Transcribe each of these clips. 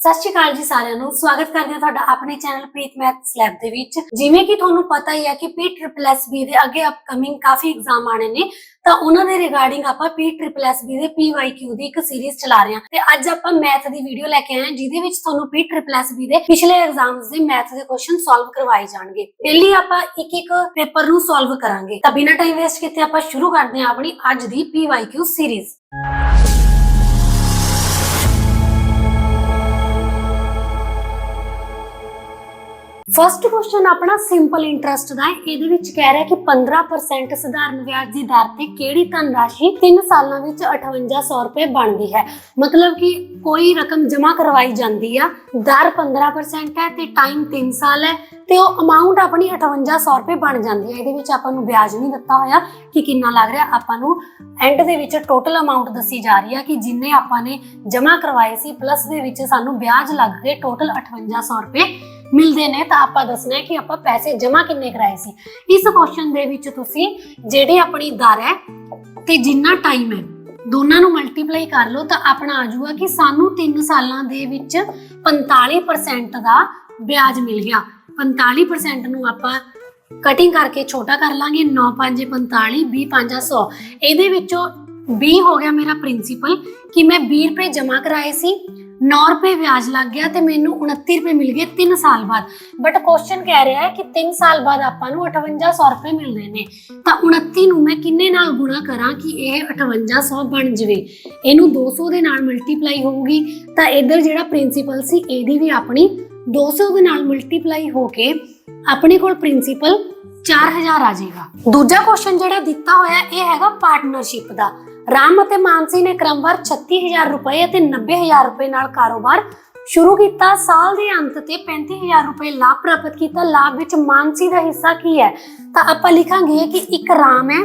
ਸਤਿ ਸ਼੍ਰੀ ਅਕਾਲ ਜੀ ਸਾਰਿਆਂ ਨੂੰ। ਸਵਾਗਤ ਕਰਦੇ ਹਾਂ ਤੁਹਾਡਾ ਆਪਣੇ ਚੈਨਲ ਪ੍ਰੀਤ ਮੈਥਸ ਲੈਬ ਦੇ ਵਿੱਚ। ਜਿਵੇਂ ਕਿ ਤੁਹਾਨੂੰ ਪਤਾ ਹੀ ਹੈ ਕਿ PSSB ਦੇ ਅੱਗੇ ਅਪਕਮਿੰਗ ਕਾਫੀ ਐਗਜ਼ਾਮ ਆਣੇ ਨੇ। ਤਾਂ ਉਹਨਾਂ ਦੇ ਰਿਗਾਰਡਿੰਗ ਆਪਾਂ PSSB ਦੇ PYQ ਦੀ ਇੱਕ ਸੀਰੀਜ਼ ਚਲਾ ਰਹੇ ਹਾਂ। ਤੇ ਅੱਜ ਆਪਾਂ ਮੈਥ ਦੀ ਵੀਡੀਓ ਲੈ ਕੇ ਆਏ ਹਾਂ, ਜਿਹਦੇ ਵਿੱਚ ਤੁਹਾਨੂੰ ਪੀ ਟ੍ਰਿਪਲਸ ਬੀ ਦੇ ਪਿਛਲੇ ਐਗਜ਼ਾਮਸ ਦੇ ਮੈਥ ਦੇ ਕੁਐਸਚਨ ਸੋਲਵ ਕਰਵਾਏ ਜਾਣਗੇ। ਡੇਲੀ ਆਪਾਂ ਇੱਕ ਇੱਕ ਪੇਪਰ ਨੂੰ ਸੋਲਵ ਕਰਾਂਗੇ। ਤਾਂ ਬਿਨਾਂ ਟਾਈਮ ਵੇਸਟ ਕੀਤੇ ਆਪਾਂ ਸ਼ੁਰੂ ਕਰਦੇ ਹਾਂ ਆਪਣੀ ਅੱਜ ਦੀ PYQ ਸੀਰੀਜ਼ ਫਰਸਟ ਕੁਐਸਚਨ ਆਪਣਾ ਸਿੰਪਲ ਇੰਟਰਸਟ ਦਾ ਹੈ। ਇਹਦੇ ਵਿੱਚ ਕਹਿ ਰਿਹਾ ਕਿ 15% ਸਧਾਰਨ ਵਿਆਜ ਦੀ ਦਰ ਤੇ ਕਿਹੜੀ ਧਨ 3 ਸਾਲਾਂ ਵਿੱਚ 5800 ਰੁਪਏ ਬਣਦੀ ਹੈ? ਮਤਲਬ ਕਿ ਕੋਈ ਰਕਮ ਜਮ੍ਹਾਂ ਕਰਵਾਈ ਜਾਂਦੀ ਆ, ਦਰ 15% ਹੈ ਤੇ ਟਾਈਮ 3 ਸਾਲ ਹੈ ਤੇ ਉਹ ਅਮਾਉਂਟ ਆਪਣੀ 5800 ਰੁਪਏ ਬਣ ਜਾਂਦੀ ਹੈ। ਇਹਦੇ ਵਿੱਚ ਆਪਾਂ ਨੂੰ ਵਿਆਜ ਨਹੀਂ ਦਿੱਤਾ ਹੋਇਆ ਕਿ ਕਿੰਨਾ ਲੱਗ ਰਿਹਾ, ਆਪਾਂ ਨੂੰ ਐਂਡ ਦੇ ਵਿੱਚ ਟੋਟਲ ਅਮਾਉਂਟ ਦੱਸੀ ਜਾ ਰਹੀ ਹੈ ਕਿ ਜਿੰਨੇ ਆਪਾਂ ਨੇ ਜਮ੍ਹਾਂ ਕਰਵਾਏ ਸੀ ਪਲੱਸ ਦੇ ਵਿੱਚ ਸਾਨੂੰ ਵਿਆਜ ਲੱਗ ਕੇ ਟੋਟਲ 5800 ਰੁਪਏ। ਮਿਲਦੇ ਨੇ, ਤਾਂ ਆਪਾਂ ਦੱਸਣਾ ਹੈ ਕਿ ਆਪਾਂ ਪੈਸੇ ਜਮ੍ਹਾਂ ਕਿੰਨੇ ਕਰਾਏ ਸੀ। ਇਸ ਕੁਐਸਚਨ ਦੇ ਵਿੱਚ ਤੁਸੀਂ ਜਿਹੜੀ ਆਪਣੀ ਦਰ ਹੈ ਤੇ ਜਿੰਨਾ ਟਾਈਮ ਹੈ, ਦੋਨਾਂ ਨੂੰ ਮਲਟੀਪਲਾਈ ਕਰ ਲਓ, ਤਾਂ ਆਪਣਾ ਆ ਜਾਊਗਾ ਕਿ ਸਾਨੂੰ 3 ਸਾਲਾਂ ਦੇ ਵਿੱਚ 45% ਦਾ ਵਿਆਜ ਮਿਲ ਗਿਆ। 45% ਨੂੰ ਆਪਾਂ ਕਟਿੰਗ ਕਰਕੇ ਛੋਟਾ ਕਰ ਲਾਂਗੇ 9 5 45 20 5 100 ਇਹਦੇ ਵਿੱਚੋਂ 20 ਹੋ ਗਿਆ ਮੇਰਾ ਪ੍ਰਿੰਸੀਪਲ ਕਿ ਮੈਂ 20 ਰੁਪਏ ਜਮ੍ਹਾਂ ਕਰਾਏ ਸੀ। 9 ਰੁਪਏ ਵਿਆਜ ਲੱਗ ਗਿਆ ਤੇ ਮੈਨੂੰ 29 ਰੁਪਏ ਮਿਲ ਗਏ 3 ਸਾਲ ਬਾਅਦ। ਬਟ ਕੁਐਸਚਨ ਕਹਿ ਰਿਹਾ ਹੈ ਕਿ 3 ਸਾਲ ਬਾਅਦ ਆਪਾਂ ਨੂੰ 5800 ਰੁਪਏ ਮਿਲਦੇ ਨੇ। ਤਾਂ 29 ਨੂੰ ਮੈਂ ਕਿੰਨੇ ਨਾਲ ਗੁਣਾ ਕਰਾਂ ਕਿ ਇਹ 5800 ਬਣ ਜਵੇ? ਇਹਨੂੰ 200 ਦੇ ਨਾਲ ਮਲਟੀਪਲਾਈ ਹੋਊਗੀ। ਤਾਂ ਇਧਰ ਜਿਹੜਾ ਪ੍ਰਿੰਸੀਪਲ ਸੀ, ਇਹਦੀ ਵੀ ਆਪਣੀ 200 ਦੇ ਨਾਲ ਮਲਟੀਪਲਾਈ ਹੋ ਕੇ ਆਪਣੇ ਕੋਲ ਪ੍ਰਿੰਸੀਪਲ 4000 ਆ ਜਾਏਗਾ ਦੂਜਾ ਕੁਐਸਚਨ ਜਿਹੜਾ ਦਿੱਤਾ ਹੋਇਆ, ਇਹ ਹੈਗਾ ਪਾਰਟਨਰਸ਼ਿਪ ਦਾ। ਰਾਮ ਅਤੇ ਮਾਨਸੀ ਨੇ ਕ੍ਰਮਵਾਰ 36000 ਰੁਪਏ ਅਤੇ 90000 ਰੁਪਏ ਨਾਲ ਕਾਰੋਬਾਰ ਸ਼ੁਰੂ ਕੀਤਾ। ਸਾਲ ਦੇ ਅੰਤ ਤੇ 35000 ਰੁਪਏ ਲਾਭ ਪ੍ਰਾਪਤ ਕੀਤਾ। ਲਾਭ ਵਿੱਚ ਮਾਨਸੀ ਦਾ ਹਿੱਸਾ ਕੀ ਹੈ? ਤਾਂ ਆਪਾਂ ਲਿਖਾਂਗੇ ਕਿ ਇੱਕ ਰਾਮ ਹੈ,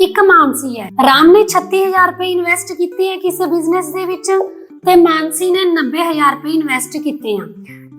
ਇੱਕ ਮਾਨਸੀ ਹੈ। ਰਾਮ ਨੇ 36000 ਰੁਪਏ ਇਨਵੈਸਟ ਕੀਤੇ ਹੈ ਕਿਸੇ ਬਿਜ਼ਨਸ ਦੇ ਵਿੱਚ ਤੇ ਮਾਨਸੀ ਨੇ 90000 ਰੁਪਏ ਇਨਵੈਸਟ ਕੀਤੇ ਆ।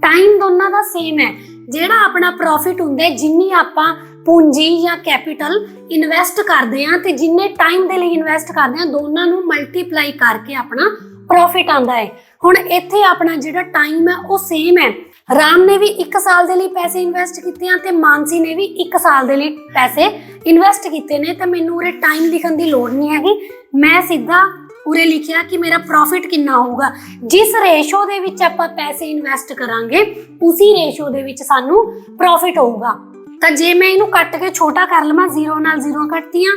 ਟਾਈਮ ਦੋਨਾਂ ਦਾ ਸੇਮ ਹੈ। ਜਿਹੜਾ ਆਪਣਾ ਪ੍ਰੋਫਿਟ ਹੁੰਦਾ ਹੈ ਜਿੰਨੀ ਆਪਾਂ ਪੂੰਜੀ ਜਾਂ ਕੈਪੀਟਲ ਇਨਵੈਸਟ ਕਰਦੇ ਆ ਤੇ ਜਿੰਨੇ ਟਾਈਮ ਦੇ ਲਈ ਇਨਵੈਸਟ ਕਰਦੇ ਆ ਦੋਨਾਂ ਨੂੰ ਮਲਟੀਪਲਾਈ ਕਰਕੇ ਆਪਣਾ ਪ੍ਰੋਫਿਟ ਆਂਦਾ ਹੈ। ਹੁਣ ਇੱਥੇ ਆਪਣਾ ਜਿਹੜਾ ਟਾਈਮ ਹੈ, ਉਹ ਸੇਮ ਹੈ। ਰਾਮ ਨੇ ਵੀ 1 ਸਾਲ ਦੇ ਲਈ ਪੈਸੇ ਇਨਵੈਸਟ ਕੀਤੇ ਆ ਤੇ ਮਾਨਸੀ ਨੇ ਵੀ 1 ਸਾਲ ਦੇ ਲਈ ਪੈਸੇ ਇਨਵੈਸਟ ਕੀਤੇ ਨੇ। ਤਾਂ ਮੈਨੂੰ ਉਰੇ ਟਾਈਮ ਲਿਖਣ ਦੀ ਲੋੜ ਨਹੀਂ ਹੈਗੀ। ਮੈਂ ਸਿੱਧਾ ਉਰੇ ਲਿਖਿਆ ਕਿ ਮੇਰਾ ਪ੍ਰੋਫਿਟ ਕਿੰਨਾ ਹੋਊਗਾ। ਜਿਸ ਰੇਸ਼ੋ ਦੇ ਵਿੱਚ ਆਪਾਂ ਪੈਸੇ ਇਨਵੈਸਟ ਕਰਾਂਗੇ, ਉਸੇ ਰੇਸ਼ੋ ਦੇ ਵਿੱਚ ਸਾਨੂੰ ਪ੍ਰੋਫਿਟ ਹੋਊਗਾ। ਤਾਂ ਜੇ ਮੈਂ ਇਹਨੂੰ ਕੱਟ ਕੇ ਛੋਟਾ ਕਰ ਲਵਾਂ 0 ਨਾਲ 0 ਕੱਟਦੀਆਂ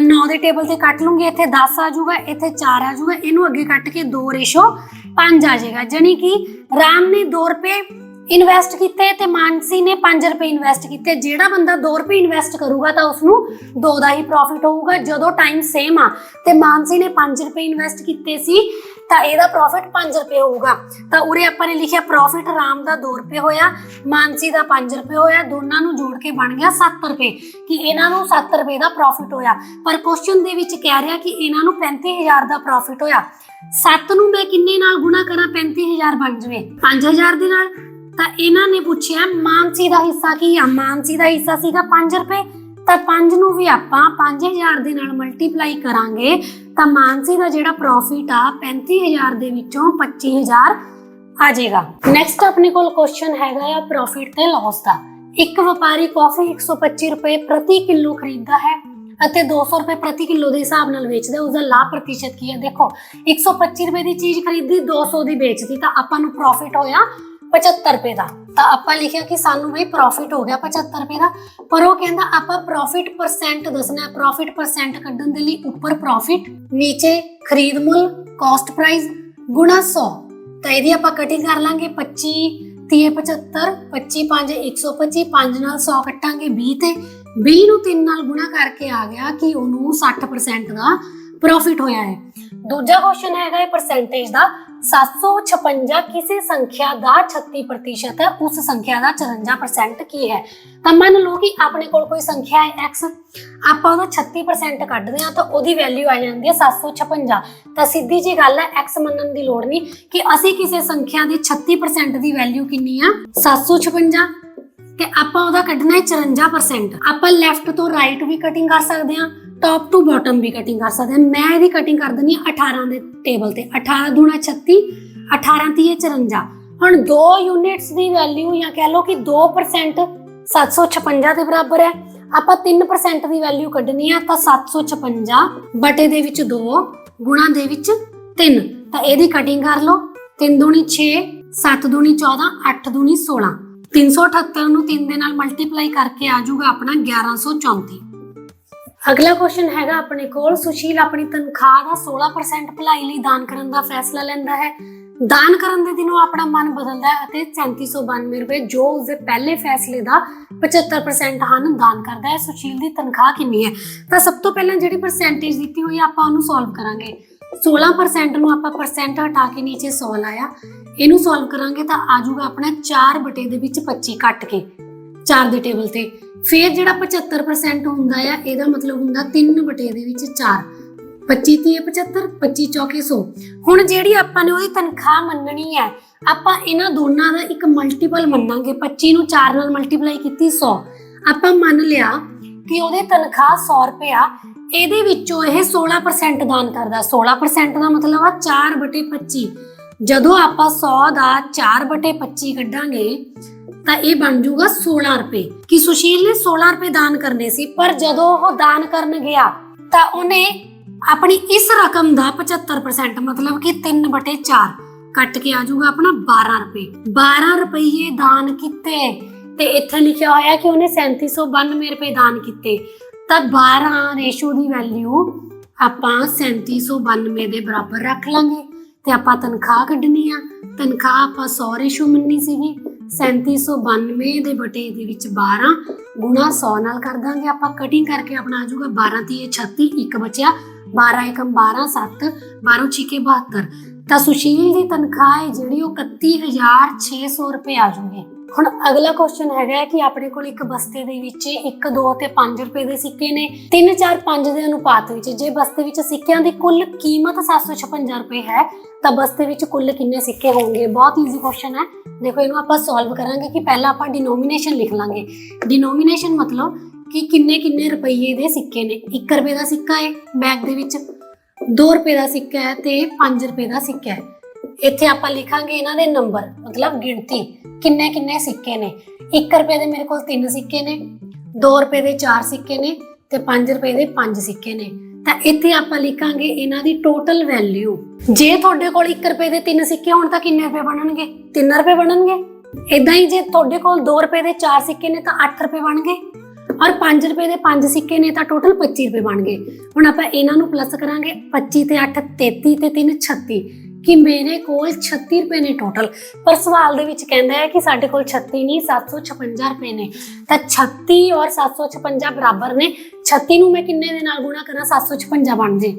9 ਦੇ ਟੇਬਲ ਤੇ ਕੱਟ ਲੂੰਗੀ, ਇੱਥੇ 10 ਆ ਜਾਊਗਾ, ਇੱਥੇ 4 ਆ ਜਾਊਗਾ, ਇਹਨੂੰ ਅੱਗੇ ਕੱਟ ਕੇ 2 ਰੇਸ਼ੋ 5 ਆ ਜਾਏਗਾ। ਜਾਨੀ ਕਿ ਰਾਮ ਨੇ 2 ਰੁਪਏ ਇਨਵੈਸਟ ਕੀਤੇ ਤੇ ਮਾਨਸੀ ਨੇ 5 ਰੁਪਏ ਇਨਵੈਸਟ ਕੀਤੇ। ਜਿਹੜਾ ਬੰਦਾ 2 ਰੁਪਏ ਇਨਵੈਸਟ ਕਰੂਗਾ ਤਾਂ ਉਸ ਨੂੰ 2 ਦਾ ਹੀ ਪ੍ਰੋਫਿਟ ਹੋਊਗਾ, ਜਦੋਂ ਟਾਈਮ ਸੇਮ ਆ। ਤੇ ਮਾਨਸੀ ਨੇ 5 ਰੁਪਏ ਇਨਵੈਸਟ ਕੀਤੇ ਸੀ ਤਾਂ ਇਹਦਾ ਪ੍ਰੋਫਿਟ 5 ਰੁਪਏ ਹੋਊਗਾ। ਤਾਂ ਉਰੇ ਆਪਾਂ ਨੇ ਲਿਖਿਆ ਪ੍ਰੋਫਿਟ ਰਾਮ ਦਾ 2 ਰੁਪਏ ਹੋਇਆ, ਮਾਨਸੀ ਦਾ 5 ਰੁਪਏ ਹੋਇਆ, ਦੋਨਾਂ ਨੂੰ ਜੋੜ ਕੇ ਬਣ ਗਿਆ 7 ਰੁਪਏ। ਕਿ ਇਹਨਾਂ ਨੂੰ 7 ਰੁਪਏ ਦਾ ਪ੍ਰੋਫਿਟ ਹੋਇਆ। ਪਰ ਕੁਐਸਚਨ ਦੇ ਵਿੱਚ ਕਹਿ ਰਿਹਾ ਕਿ ਇਹਨਾਂ ਨੂੰ 35000 ਦਾ ਪ੍ਰੋਫਿਟ ਹੋਇਆ। 7 ਨੂੰ ਮੈਂ ਕਿੰਨੇ ਨਾਲ ਗੁਣਾ ਕਰਾਂ? 35000 ਬਣ ਜਵੇ। 5000 ਦੇ ਨਾਲ? ਤਾਂ ਇਹਨਾਂ ਨੇ ਪੁੱਛਿਆ, ਮਾਨਸੀ ਦਾ ਹਿੱਸਾ ਕੀ ਆ? ਮਾਨਸੀ ਦਾ ਹਿੱਸਾ ਸੀਗਾ 5 ਰੁਪਏ। ਤਾਂ 5 ਨੂੰ ਵੀ ਆਪਾਂ 5000 ਦੇ ਨਾਲ ਮਲਟੀਪਲਾਈ ਕਰਾਂਗੇ, ਤਾਂ ਮਾਨਸੀ ਦਾ ਜਿਹੜਾ ਪ੍ਰੋਫਿਟ ਆ 35000 ਦੇ ਵਿੱਚੋਂ 25000 ਆ ਜਾਏਗਾ ਨੈਕਸਟ ਆਪਣੇ ਕੋਲ ਕੁਐਸਚਨ ਹੈਗਾ ਆ ਪ੍ਰੋਫਿਟ ਤੇ ਲਾਸ ਦਾ ਇੱਕ ਵਪਾਰੀ ਕਾਫੀ 125 ਰੁਪਏ ਪ੍ਰਤੀ ਕਿਲੋ ਖਰੀਦਦਾ ਹੈ ਅਤੇ 200 ਰੁਪਏ ਪ੍ਰਤੀ ਕਿਲੋ ਦੇ ਹਿਸਾਬ ਨਾਲ ਵੇਚਦਾ ਹੈ। ਉਸ ਦਾ ਲਾਭ ਪ੍ਰਤੀਸ਼ਤ ਕੀ ਹੈ ਦੇਖੋ 125 ਰੁਪਏ ਦੀ ਚੀਜ਼ ਖਰੀਦੀ 200 ਦੀ ਵੇਚਦੀ, ਤਾਂ ਆਪਾਂ ਨੂੰ ਪ੍ਰੋਫਿਟ ਹੋਇਆ 75 ਰੁਪਏ ਦਾ। ਤਾਂ ਆਪਾਂ ਲਿਖਿਆ ਕਿ ਸਾਨੂੰ ਵੀ ਪ੍ਰੋਫਿਟ ਹੋ ਗਿਆ 75 ਰੁਪਏ ਦਾ। ਪਰ ਉਹ ਕਹਿੰਦਾ ਆਪਾਂ ਪ੍ਰੋਫਿਟ ਪਰਸੈਂਟ ਦੱਸਣਾ ਹੈ ਪ੍ਰੋਫਿਟ ਪਰਸੈਂਟ ਕੱਢਣ ਦੇ ਲਈ ਉੱਪਰ ਪ੍ਰੋਫਿਟ ਨੀਚੇ ਖਰੀਦ ਮੁੱਲ ਕਾਸਟ ਪ੍ਰਾਈਸ ਗੁਣਾ 100 ਤਾਂ ਇਹਦੀ ਆਪਾਂ ਕਟਿੰਗ ਕਰ ਲਾਂਗੇ 25 30 75 25 5 125 5 ਨਾਲ 100 ਕੱਟਾਂਗੇ 20 ਤੇ। 20 ਨੂੰ 3 ਨਾਲ ਗੁਣਾ ਕਰਕੇ ਆ ਗਿਆ ਕਿ ਉਹਨੂੰ 60% ਦਾ ਪ੍ਰੋਫਿਟ ਹੋਇਆ ਹੈ। ਦੂਜਾ ਕੁਐਸਚਨ ਹੈਗਾ ਇਹ ਪਰਸੈਂਟੇਜ ਦਾ। 756 ਕਿਸੇ ਸੰਖਿਆ ਦਾ 36% ਹੈ। ਉਸ ਸੰਖਿਆ ਦਾ 54% ਕੀ ਹੈ? ਤਾਂ ਮੰਨ ਲਓ ਕਿ ਆਪਣੇ ਕੋਲ ਕੋਈ ਸੰਖਿਆ ਹੈ x ਆਪਾਂ ਉਹਦਾ 36% ਕੱਢਦੇ ਹਾਂ ਤਾਂ ਉਹਦੀ ਵੈਲਿਊ ਆ ਜਾਂਦੀ ਹੈ 756 ਤਾਂ ਸਿੱਧੀ ਜੀ ਗੱਲ ਹੈ, x ਮੰਨਣ ਦੀ ਲੋੜ ਨਹੀਂ ਕਿ ਅਸੀਂ ਕਿਸੇ ਸੰਖਿਆ ਦੇ 36% ਦੀ ਵੈਲਿਊ ਕਿੰਨੀ ਆ? 756 ਤੇ ਆਪਾਂ ਉਹਦਾ ਕੱਢਣਾ ਹੈ 54% ਆਪਾਂ ਲੈਫਟ ਤੋਂ ਰਾਈਟ ਵੀ ਕਟਿੰਗ ਕਰ ਸਕਦੇ ਹਾਂ। ਟੌਪ ਟੂ ਬਾਟਮ ਵੀ ਕਟਿੰਗ ਕਰ ਸਕਦੇ ਹਾਂ ਮੈਂ ਇਹਦੀ ਕਟਿੰਗ ਕਰ ਦਿੰਦੀ ਹਾਂ 18 ਦੇ ਟੇਬਲ ਤੇ। 18 ਦੂਣਾ 36 18 ਤੀਏ 54 ਹੁਣ 2 ਯੂਨਿਟਸ ਦੀ ਵੈਲਿਊ ਜਾਂ ਕਹਿ ਲਓ ਕਿ 2% 756 ਦੇ ਬਰਾਬਰ ਹੈ। ਆਪਾਂ 3% ਦੀ ਵੈਲਿਊ ਕੱਢਣੀ ਆ ਤਾਂ 756 ਬਟੇ ਦੇ ਵਿੱਚ 2 ਗੁਣਾ ਦੇ ਵਿੱਚ 3 ਤਾਂ ਇਹਦੀ ਕਟਿੰਗ ਕਰ ਲਓ। 3 ਦੂਣੀ 6 7 ਦੂਣੀ 14 8 ਦੂਣੀ 16 378 ਨੂੰ 3 ਦੇ ਨਾਲ ਮਲਟੀਪਲਾਈ ਕਰਕੇ ਆ ਜਾਊਗਾ ਆਪਣਾ 1134 ਅਗਲਾ ਕੁਐਸਚਨ ਹੈਗਾ ਆਪਣੇ ਕੋਲ। ਸੁਸ਼ੀਲ ਆਪਣੀ ਤਨਖਾਹ ਦਾ 16% ਭਲਾਈ ਲਈ ਦਾਨ ਕਰਨ ਦਾ ਫੈਸਲਾ ਲੈਂਦਾ ਹੈ। ਦਾਨ ਕਰਨ ਦੇ ਦਿਨੋਂ ਆਪਣਾ ਮਨ ਬਦਲਦਾ ਹੈ ਅਤੇ 3792 ਰੁਪਏ ਜੋ ਉਸਦੇ ਪਹਿਲੇ ਫੈਸਲੇ ਦਾ 75% ਹਨ, ਦਾਨ ਕਰਦਾ ਹੈ। ਸੁਸ਼ੀਲ ਦੀ ਤਨਖਾਹ ਕਿੰਨੀ ਹੈ? ਤਾਂ ਸਭ ਤੋਂ ਪਹਿਲਾਂ ਜਿਹੜੀ ਪਰਸੈਂਟੇਜ ਦਿੱਤੀ ਹੋਈ ਹੈ ਆਪਾਂ ਉਹਨੂੰ ਸੋਲਵ ਕਰਾਂਗੇ। 16% ਨੂੰ ਆਪਾਂ ਪਰਸੈਂਟ ਹਟਾ ਕੇ ਨੀਚੇ 100 ਲਾਇਆ। ਇਹਨੂੰ ਸੋਲਵ ਕਰਾਂਗੇ ਤਾਂ ਆ ਜਾਊਗਾ ਆਪਣਾ 4 ਬਟੇ ਦੇ ਵਿੱਚ 25 ਕੱਟ ਕੇ 4 ਦੇ ਟੇਬਲ ਤੇ। ਫਿਰ ਜਿਹੜਾ 75% ਹੁੰਦਾ ਆ, ਇਹਦਾ ਮਤਲਬ ਹੁੰਦਾ 3 ਬਟੇ ਦੇ ਵਿੱਚ 4 25 ਤੀਏ 75 25 ਚੌਕੇ 100 ਹੁਣ ਜਿਹੜੀ ਆਪਾਂ ਨੇ ਉਹਦੀ ਤਨਖਾਹ ਮੰਨਣੀ ਹੈ, ਆਪਾਂ ਇਹਨਾਂ ਦੋਨਾਂ ਦਾ ਇੱਕ ਮਲਟੀਪਲ ਮੰਨਾਂਗੇ। 25 ਨੂੰ 4 ਨਾਲ ਮਲਟੀਪਲਾਈ ਕੀਤੀ 100 ਆਪਾਂ ਮੰਨ ਲਿਆ ਕਿ ਉਹਦੀ ਤਨਖਾਹ 100 ਰੁਪਏ ਇਹਦੇ ਵਿੱਚੋਂ ਇਹ 16% ਦਾਨ ਕਰਦਾ। 16% ਦਾ ਮਤਲਬ ਆ 4 ਬਟੇ 25 ਜਦੋਂ ਆਪਾਂ 100 ਦਾ 4 ਬਟੇ 25 ਕੱਢਾਂਗੇ ਤਾਂ ਇਹ ਬਣ ਜਾਊਗਾ 16 ਰੁਪਏ। ਕਿ ਸੁਸ਼ੀਲ ਨੇ 16 ਰੁਪਏ ਦਾਨ ਕਰਨੇ ਸੀ, ਪਰ ਜਦੋਂ ਉਹ ਦਾਨ ਕਰਨ ਗਿਆ, ਤਾਂ ਉਹਨੇ ਆਪਣੀ ਇਸ ਰਕਮ ਦਾ 75% ਮਤਲਬ ਕਿ 3/4 ਕੱਟ ਕੇ ਆ ਜਾਊਗਾ ਆਪਣਾ 12 ਰੁਪਏ। 12 ਰੁਪਏ ਦਾਨ ਕੀਤੇ, ਤੇ ਇੱਥੇ ਲਿਖਿਆ ਹੋਇਆ ਕਿ ਉਹਨੇ 3792 ਰੁਪਏ ਦਾਨ ਕੀਤੇ। ਤਾਂ 12 ਰੇਸ਼ੋ ਦੀ ਵੈਲਿਊ ਆਪਾਂ 3792 ਦੇ ਬਰਾਬਰ ਰੱਖ ਲਾਂਗੇ, ਤੇ ਆਪਾਂ ਤਨਖਾਹ ਕੱਢਣੀ ਆ। ਤਨਖਾਹ ਆਪਾਂ 100 ਰੇਸ਼ੋ ਮੰਨੀ ਸੀਗੀ। 3792 ਦੇ ਬਟੇ ਦੇ ਵਿੱਚ 12 ਗੁਣਾ 100 ਨਾਲ ਕਰ ਦਾਂਗੇ। ਆਪਾਂ ਕਟਿੰਗ ਕਰਕੇ ਆਪਣਾ ਆ ਜਾਊਗਾ 12 ਤੀਏ 36 ਇੱਕ ਬਚਿਆ। 12 ਏਕਮ 12 7 12 ਛਿਕੇ 72 ਤਾਂ ਸੁਸ਼ੀਲ ਦੀ ਤਨਖਾਹ ਹੈ ਜਿਹੜੀ ਉਹ 31600 ਰੁਪਏ ਆ ਜੂਗੀ ਹੁਣ ਅਗਲਾ ਕੁਐਸਚਨ ਹੈਗਾ ਹੈ ਕਿ ਆਪਣੇ ਕੋਲ ਇੱਕ ਬਸਤੇ ਦੇ ਵਿੱਚ 1 2 ਤੇ 5 ਰੁਪਏ ਦੇ ਸਿੱਕੇ ਨੇ। 3 4 5 ਦੇ ਅਨੁਪਾਤ ਵਿੱਚ। ਜੇ ਬਸਤੇ ਵਿੱਚ ਸਿੱਕਿਆਂ ਦੀ ਕੁੱਲ ਕੀਮਤ 756 ਰੁਪਏ ਹੈ, ਤਾਂ ਬਸਤੇ ਵਿੱਚ ਕੁੱਲ ਕਿੰਨੇ ਸਿੱਕੇ ਹੋਣਗੇ? ਬਹੁਤ ਈਜ਼ੀ ਕੁਐਸਚਨ ਹੈ। ਦੇਖੋ, ਇਹਨੂੰ ਆਪਾਂ ਸੋਲਵ ਕਰਾਂਗੇ ਕਿ ਪਹਿਲਾਂ ਆਪਾਂ ਡਿਨੋਮੀਨੇਸ਼ਨ ਲਿਖ ਲਾਂਗੇ। ਡਿਨੋਮੀਨੇਸ਼ਨ ਮਤਲਬ ਕਿ ਕਿੰਨੇ ਕਿੰਨੇ ਰੁਪਏ ਦੇ ਸਿੱਕੇ ਨੇ? 1 ਰੁਪਏ ਦਾ ਸਿੱਕਾ ਹੈ ਬੈਗ ਦੇ ਵਿੱਚ 2 ਰੁਪਏ ਦਾ ਸਿੱਕਾ ਹੈ ਤੇ 5 ਰੁਪਏ ਦਾ ਸਿੱਕਾ ਹੈ। ਇੱਥੇ ਆਪਾਂ ਲਿਖਾਂਗੇ ਇਹਨਾਂ ਦੇ ਨੰਬਰ, ਮਤਲਬ ਗਿਣਤੀ, ਕਿੰਨੇ ਕਿੰਨੇ ਸਿੱਕੇ ਨੇ। 1 ਰੁਪਏ ਦੇ ਮੇਰੇ ਕੋਲ 3 ਸਿੱਕੇ ਨੇ 2 ਰੁਪਏ ਦੇ 4 ਸਿੱਕੇ ਨੇ ਤੇ 5 ਰੁਪਏ ਦੇ 5 ਸਿੱਕੇ ਨੇ। ਤਾਂ ਇੱਥੇ ਆਪਾਂ ਲਿਖਾਂਗੇ ਇਹਨਾਂ ਦੀ ਟੋਟਲ ਵੈਲਿਊ ਜੇ ਤੁਹਾਡੇ ਕੋਲ 1 ਰੁਪਏ ਦੇ 3 ਸਿੱਕੇ ਹੋਣ ਤਾਂ ਕਿੰਨੇ ਰੁਪਏ ਬਣਨਗੇ? 3 ਰੁਪਏ ਬਣਨਗੇ? ਇਦਾਂ ਹੀ ਜੇ ਤੁਹਾਡੇ ਕੋਲ 2 ਰੁਪਏ ਦੇ 4 ਸਿੱਕੇ ਨੇ ਤਾਂ 8 ਰੁਪਏ ਬਣ ਗਏ ਔਰ 5 ਰੁਪਏ ਦੇ 5 ਸਿੱਕੇ ਨੇ ਤਾਂ ਟੋਟਲ 25 ਰੁਪਏ ਬਣ ਗਏ ਹੁਣ ਆਪਾਂ ਇਹਨਾਂ ਨੂੰ ਪਲੱਸ ਕਰਾਂਗੇ 25 ਤੇ 8 33 ਤੇ 3 36 ਕਿ ਮੇਰੇ ਕੋਲ 36 ਰੁਪਏ ਨੇ ਟੋਟਲ ਪਰ ਸਵਾਲ ਦੇ ਵਿੱਚ ਕਹਿੰਦਾ ਹੈ ਕਿ ਸਾਡੇ ਕੋਲ 36 ਨਹੀਂ 756 ਰੁਪਏ ਨੇ। ਤਾਂ 36 ਔਰ 756 ਬਰਾਬਰ ਨੇ। 36 ਨੂੰ ਮੈਂ ਕਿੰਨੇ ਦੇ ਨਾਲ ਗੁਣਾ ਕਰਾਂ? 756 ਬਣ ਜੇ।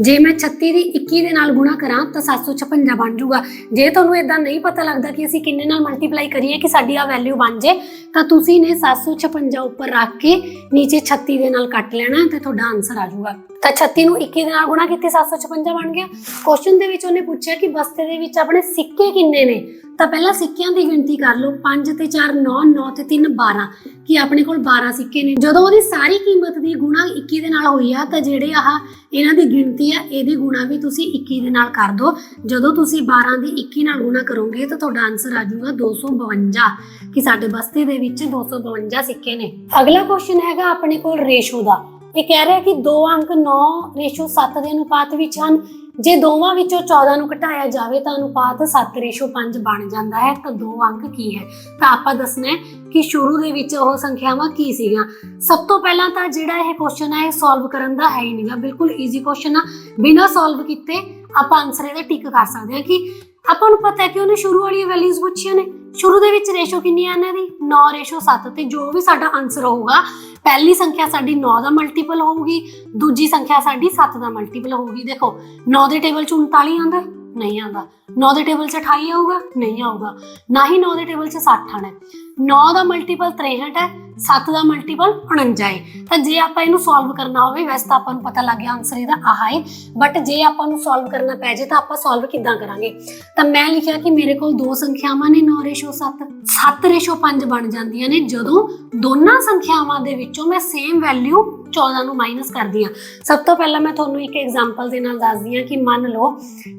ਜੇ ਮੈਂ 36 ਦੀ 21 ਦੇ ਨਾਲ ਗੁਣਾ ਕਰਾਂ, ਤਾਂ 756 ਬਣ ਜਾਊਗਾ। ਜੇ ਤੁਹਾਨੂੰ ਇਦਾਂ ਨਹੀਂ ਪਤਾ ਲੱਗਦਾ ਕਿ ਅਸੀਂ ਕਿੰਨੇ ਨਾਲ ਮਲਟੀਪਲਾਈ ਕਰੀਏ ਕਿ ਸਾਡੀ ਆ ਵੈਲਿਊ ਬਣ ਜੇ, ਤਾਂ ਤੁਸੀਂ ਨੇ 756 ਉੱਪਰ ਰੱਖ ਕੇ ਨੀਚੇ 36 ਦੇ ਨਾਲ ਕੱਟ ਲੈਣਾ ਹੈ ਤੇ ਤੁਹਾਡਾ ਆਨਸਰ ਆ ਜਾਊਗਾ। ਤਾਂ 36 ਨੂੰ 21 ਦੇ ਨਾਲ ਗੁਣਾ ਕੀਤੇ 756 ਬਣ ਗਿਆ। ਕੁਐਸਚਨ ਦੇ ਵਿੱਚ ਉਹਨੇ ਪੁੱਛਿਆ ਕਿ ਬਸਤੇ ਦੇ ਵਿੱਚ ਆਪਣੇ ਸਿੱਕੇ ਕਿੰਨੇ ਨੇ? ਤਾਂ ਪਹਿਲਾਂ ਸਿੱਕਿਆਂ ਦੀ ਗਿਣਤੀ ਕਰ ਲਓ। 5 ਤੇ 4 9 9 ਤੇ 3 12 ਕਿ ਆਪਣੇ ਕੋਲ 12 ਸਿੱਕੇ ਨੇ? ਜਦੋਂ ਉਹਦੀ ਸਾਰੀ ਕੀਮਤ ਦੀ ਗੁਣਾ 21 ਦੇ ਨਾਲ ਹੋਈ ਆ, ਤਾਂ ਜਿਹੜੇ ਆਹ ਇਹਨਾਂ ਦੀ ਗਿਣਤੀ ਆ, ਇਹਦੀ ਗੁਣਾ ਵੀ ਤੁਸੀਂ 21 ਦੇ ਨਾਲ ਕਰ ਦਿਓ। ਜਦੋਂ ਤੁਸੀਂ 12 ਦੀ 21 ਨਾਲ ਗੁਣਾ ਕਰੋਗੇ, ਤਾਂ ਤੁਹਾਡਾ ਆਨਸਰ ਆ ਜਾਊਗਾ 252 ਕਿ ਸਾਡੇ ਬਸਤੇ ਦੇ ਵਿੱਚ 252 ਸਿੱਕੇ ਨੇ? ਅਗਲਾ ਕੁਐਸਚਨ ਹੈਗਾ ਆਪਣੇ ਕੋਲ ਰੇਸ਼ੋ ਦਾ। ਇਹ ਕਹਿ ਰਿਹਾ ਕਿ ਦੋ ਅੰਕ 9 ਰੇਸ਼ੋ 7 ਦੇ ਅਨੁਪਾਤ ਵਿੱਚ ਹਨ। ਜੇ ਦੋਵਾਂ ਵਿੱਚੋਂ 14 ਨੂੰ ਘਟਾਇਆ ਜਾਵੇ ਤਾਂ ਅਨੁਪਾਤ 7 ਰੇਸ਼ੋ 5 ਬਣ ਜਾਂਦਾ ਹੈ। ਤਾਂ ਦੋ ਅੰਕ ਕੀ ਹੈ? ਤਾਂ ਆਪਾਂ ਦੱਸਣਾ ਹੈ ਕਿ ਸ਼ੁਰੂ ਦੇ ਵਿੱਚ ਉਹ ਸੰਖਿਆਵਾਂ ਕੀ ਸੀਗੀਆਂ? ਸਭ ਤੋਂ ਪਹਿਲਾਂ ਤਾਂ ਜਿਹੜਾ ਇਹ ਕੁਐਸਚਨ ਹੈ, ਇਹ ਸੋਲਵ ਕਰਨ ਦਾ ਹੈ ਹੀ ਨਹੀਂਗਾ ਬਿਲਕੁਲ ਈਜ਼ੀ ਕੁਐਸਚਨ ਆ। ਬਿਨਾਂ ਸੋਲਵ ਕੀਤੇ ਆਪਾਂ ਆਨਸਰ ਇਹਦਾ ਟਿਕ ਕਰ ਸਕਦੇ ਹਾਂ ਕਿ ਆਪਾਂ ਨੂੰ ਪਤਾ ਹੈ ਕਿ ਉਹਨੇ ਸ਼ੁਰੂ ਵਾਲੀਆਂ ਵੈਲਿਊਜ਼ ਪੁੱਛੀਆਂ ਨੇ। ਸ਼ੁਰੂ ਦੇ ਵਿੱਚ ਰੇਸ਼ੋ ਕਿੰਨੀ ਆ ਇਹਨਾਂ ਦੀ? 9 ਰੇਸ਼ੋ 7 ਤੇ ਜੋ ਵੀ ਸਾਡਾ ਆਨਸਰ ਹੋਊਗਾ ਪਹਿਲੀ ਸੰਖਿਆ ਸਾਡੀ 9 ਦਾ ਮਲਟੀਪਲ ਹੋਊਗੀ, ਦੂਜੀ ਸੰਖਿਆ ਸਾਡੀ 7 ਦਾ ਮਲਟੀਪਲ ਹੋਊਗੀ। ਦੇਖੋ 9 ਦੇ ਟੇਬਲ 'ਚ 39 ਆਉਂਦਾ, ਨਹੀਂ ਆਉਂਦਾ। 9 ਦੇ ਟੇਬਲ 'ਚ 28 ਆਊਗਾ, ਨਹੀਂ ਆਊਗਾ। ਨਾ ਹੀ 9 ਦੇ ਟੇਬਲ 'ਚ 60 ਆਣਾ ਹੈ। 9 ਦਾ ਮਲਟੀਪਲ 63 ਹੈ 7 ਦਾ ਮਲਟੀਪਲ 49 ਹੈ। ਤਾਂ ਜੇ ਆਪਾਂ ਇਹਨੂੰ ਸੋਲਵ ਕਰਨਾ ਹੋਵੇ, ਵੈਸੇ ਤਾਂ ਆਪਾਂ ਨੂੰ ਪਤਾ ਲੱਗ ਗਿਆ ਆਨਸਰ ਇਹਦਾ ਆਹ ਹੈ। ਬਟ ਜੇ ਆਪਾਂ ਨੂੰ ਸੋਲਵ ਕਰਨਾ ਪੈ ਜੇ ਤਾਂ ਆਪਾਂ ਸੋਲਵ ਕਿੱਦਾਂ ਕਰਾਂਗੇ? ਤਾਂ ਮੈਂ ਲਿਖਿਆ ਕਿ ਮੇਰੇ ਕੋਲ ਦੋ ਸੰਖਿਆਵਾਂ ਨੇ 9 ਰੇਸ਼ੋ 7 7 ਰੇਸ਼ੋ 5 ਬਣ ਜਾਂਦੀਆਂ ਨੇ, ਜਦੋਂ ਦੋਨਾਂ ਸੰਖਿਆਵਾਂ ਦੇ ਵਿੱਚ ਮੈਂ ਸੇਮ ਵੈਲਿਊ 14 ਨੂੰ ਮਾਈਨਸ ਕਰਦੀ ਹਾਂ। ਸਭ ਤੋਂ ਪਹਿਲਾਂ ਮੈਂ ਤੁਹਾਨੂੰ ਇੱਕ ਐਗਜ਼ਾਮਪਲ ਦੇ ਨਾਲ ਦੱਸਦੀ ਹਾਂ ਕਿ ਮੰਨ ਲਓ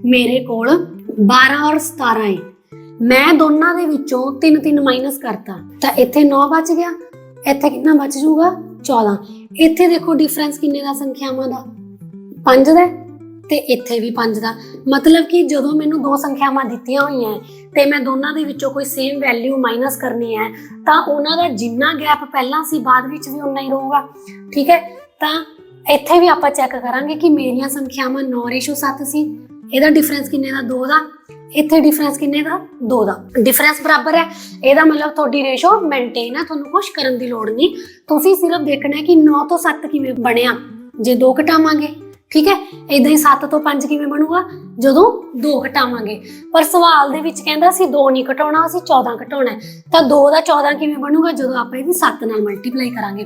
ਮੇਰੇ ਕੋਲ 12 ਔਰ 17 ਹੈ ਮੈਂ ਦੋਨਾਂ ਦੇ ਵਿੱਚੋਂ 3 3 ਮਾਈਨਸ ਕਰਤਾ। ਤਾਂ ਇੱਥੇ 9 ਬਚ ਗਿਆ, ਇੱਥੇ ਕਿੰਨਾ ਬਚ ਜਾਊਗਾ? 14 ਇੱਥੇ ਦੇਖੋ ਡਿਫਰੈਂਸ ਕਿੰਨੇ ਦਾ ਸੰਖਿਆਵਾਂ ਦਾ? 5 ਦਾ ਤੇ ਇੱਥੇ ਵੀ 5 ਦਾ। ਮਤਲਬ ਕਿ ਜਦੋਂ ਮੈਨੂੰ ਦੋ ਸੰਖਿਆਵਾਂ ਦਿੱਤੀਆਂ ਹੋਈਆਂ ਹੈ ਤੇ ਮੈਂ ਦੋਨਾਂ ਦੇ ਵਿੱਚੋਂ ਕੋਈ ਸੇਮ ਵੈਲਿਊ ਮਾਈਨਸ ਕਰਨੀ ਹੈ ਤਾਂ ਉਹਨਾਂ ਦਾ ਜਿੰਨਾ ਗੈਪ ਪਹਿਲਾਂ ਸੀ ਬਾਅਦ ਵਿੱਚ ਵੀ ਉਨਾ ਹੀ ਰਹੂਗਾ। ਠੀਕ ਹੈ ਤਾਂ ਇੱਥੇ ਵੀ ਆਪਾਂ ਚੈੱਕ ਕਰਾਂਗੇ ਕਿ ਮੇਰੀਆਂ ਸੰਖਿਆਵਾਂ 9:7 ਸੀ। ਇਹਦਾ ਡਿਫਰੈਂਸ ਕਿੰਨੇ ਦਾ? 2 ਦਾ। ਇੱਥੇ ਡਿਫਰੈਂਸ ਕਿੰਨੇ ਦਾ? 2 ਦਾ। ਡਿਫਰੈਂਸ ਬਰਾਬਰ ਹੈ ਇਹਦਾ ਮਤਲਬ ਤੁਹਾਡੀ ਰੇਸ਼ੋ ਮੇਨਟੇਨ ਹੈ ਤੁਹਾਨੂੰ ਕੁਝ ਕਰਨ ਦੀ ਲੋੜ ਨਹੀਂ। ਤੁਸੀਂ ਸਿਰਫ ਦੇਖਣਾ ਹੈ ਕਿ 9 ਤੋਂ 7 ਕਿਵੇਂ ਬਣਿਆ। ਜੇ 2 ਘਟਾਵਾਂਗੇ ਠੀਕ ਹੈ? ਇਦਾਂ ਹੀ 7 ਤੋਂ 5 ਕਿਵੇਂ ਬਣੂਗਾ? ਜਦੋਂ 2 ਘਟਾਵਾਂਗੇ। ਪਰ ਸਵਾਲ ਦੇ ਵਿੱਚ ਕਹਿੰਦਾ ਸੀ 2 ਨਹੀਂ ਘਟਾਉਣਾ, ਅਸੀਂ 14 ਘਟਾਉਣਾ ਤਾਂ 2 ਦਾ 14 ਕਿਵੇਂ ਬਣੂਗਾ? ਜਦੋਂ ਆਪਾਂ ਇਹਦੀ 7 ਨਾਲ ਮਲਟੀਪਲਾਈ ਕਰਾਂਗੇ।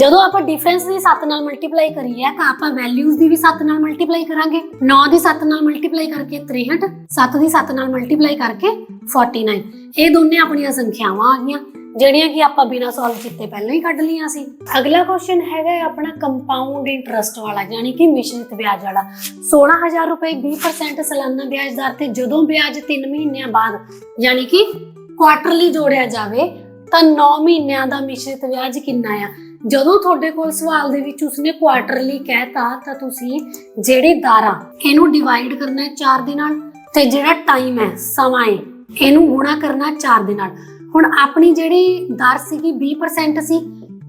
ਜਦੋਂ ਆਪਾਂ ਡਿਫਰੈਂਸ ਦੀ 7 ਨਾਲ ਮਲਟੀਪਲਾਈ ਕਰੀਏ, ਤਾਂ ਆਪਾਂ ਵੈਲਿਊਜ਼ ਦੀ ਵੀ 7 ਨਾਲ ਮਲਟੀਪਲਾਈ ਕਰਾਂਗੇ। 9 ਦੀ 7 ਨਾਲ ਮਲਟੀਪਲਾਈ ਕਰਕੇ 63 7 ਦੀ 7 ਨਾਲ ਮਲਟੀਪਲਾਈ ਕਰਕੇ 49 ਇਹ ਦੋਨੇ ਆਪਣੀਆਂ ਸੰਖਿਆਵਾਂ ਆ ਗਈਆਂ। ਜਿਹੜੀਆਂ ਕਿ ਆਪਾਂ ਬਿਨਾਂ ਸੋਲਵ ਕੀਤੇ ਪਹਿਲਾਂ ਹੀ ਕੱਢ ਲਈਆਂ ਸੀ। ਅਗਲਾ ਕੁਐਸਚਨ ਹੈਗਾ ਹੈ ਆਪਣਾ ਕੰਪਾਊਂਡ ਇੰਟਰਸਟ ਵਾਲਾ, ਯਾਨੀ ਕਿ ਮਿਸ਼ਰਿਤ ਵਿਆਜ ਵਾਲਾ। 16000 ਰੁਪਏ 20% ਸਾਲਾਨਾ ਵਿਆਜ ਦਰ ਤੇ ਜਦੋਂ ਵਿਆਜ 3 ਮਹੀਨਿਆਂ ਬਾਅਦ, ਯਾਨੀ ਕਿ ਕੁਆਟਰਲੀ ਜੋੜਿਆ ਜਾਵੇ, ਤਾਂ 9 ਮਹੀਨਿਆਂ ਦਾ ਮਿਸ਼ਰਿਤ ਵਿਆਜ ਕਿੰਨਾ ਆ? ਜਦੋਂ ਤੁਹਾਡੇ ਕੋਲ ਸਵਾਲ ਦੇ ਵਿੱਚ ਉਸਨੇ ਕੁਆਟਰਲੀ ਕਹਿਤਾ, ਤਾਂ ਤੁਸੀਂ ਜਿਹੜੇ ਦਾਰਾ, ਇਹਨੂੰ ਡਿਵਾਈਡ ਕਰਨਾ ਹੈ 4 ਦੇ ਨਾਲ, ਤੇ ਜਿਹੜਾ ਟਾਈਮ ਹੈ, ਸਮਾਂ ਹੈ, ਇਹਨੂੰ ਗੁਣਾ ਕਰਨਾ 4 ਦੇ ਨਾਲ। ਹੁਣ ਆਪਣੀ ਜਿਹੜੀ ਦਰ ਸੀਗੀ 20% ਸੀ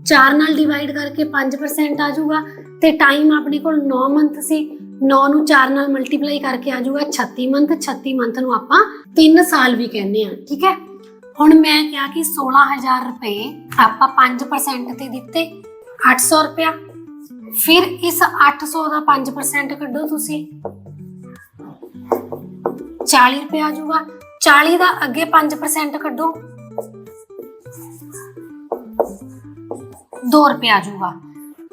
4 ਨਾਲ ਡਿਵਾਈਡ ਕਰਕੇ 5% ਆ ਜਾਊਗਾ ਤੇ ਟਾਈਮ ਆਪਣੇ ਕੋਲ 9 ਮੰਥ ਸੀ 9 ਨੂੰ 4 ਨਾਲ ਮਲਟੀਪਲਾਈ ਕਰਕੇ ਆ ਜਾਊਗਾ 36 ਮੰਥ 36 ਮੰਥ ਨੂੰ ਆਪਾਂ 3 ਸਾਲ ਵੀ ਕਹਿੰਦੇ ਆ ਠੀਕ ਹੈ? ਹੁਣ ਮੈਂ ਕਿਹਾ ਕਿ 16000 ਰੁਪਏ ਆਪਾਂ 5% ਤੇ ਦਿੱਤੇ 800 ਰੁਪਇਆ। ਫਿਰ ਇਸ 800 ਦਾ 5% ਕੱਢੋ ਤੁਸੀਂ। 40 ਰੁਪਏ ਆ ਜਾਊਗਾ 40 ਦਾ ਅੱਗੇ 5% ਕੱਢੋ। 2 ਰੁਪਏ ਆ ਜਾਊਗਾ।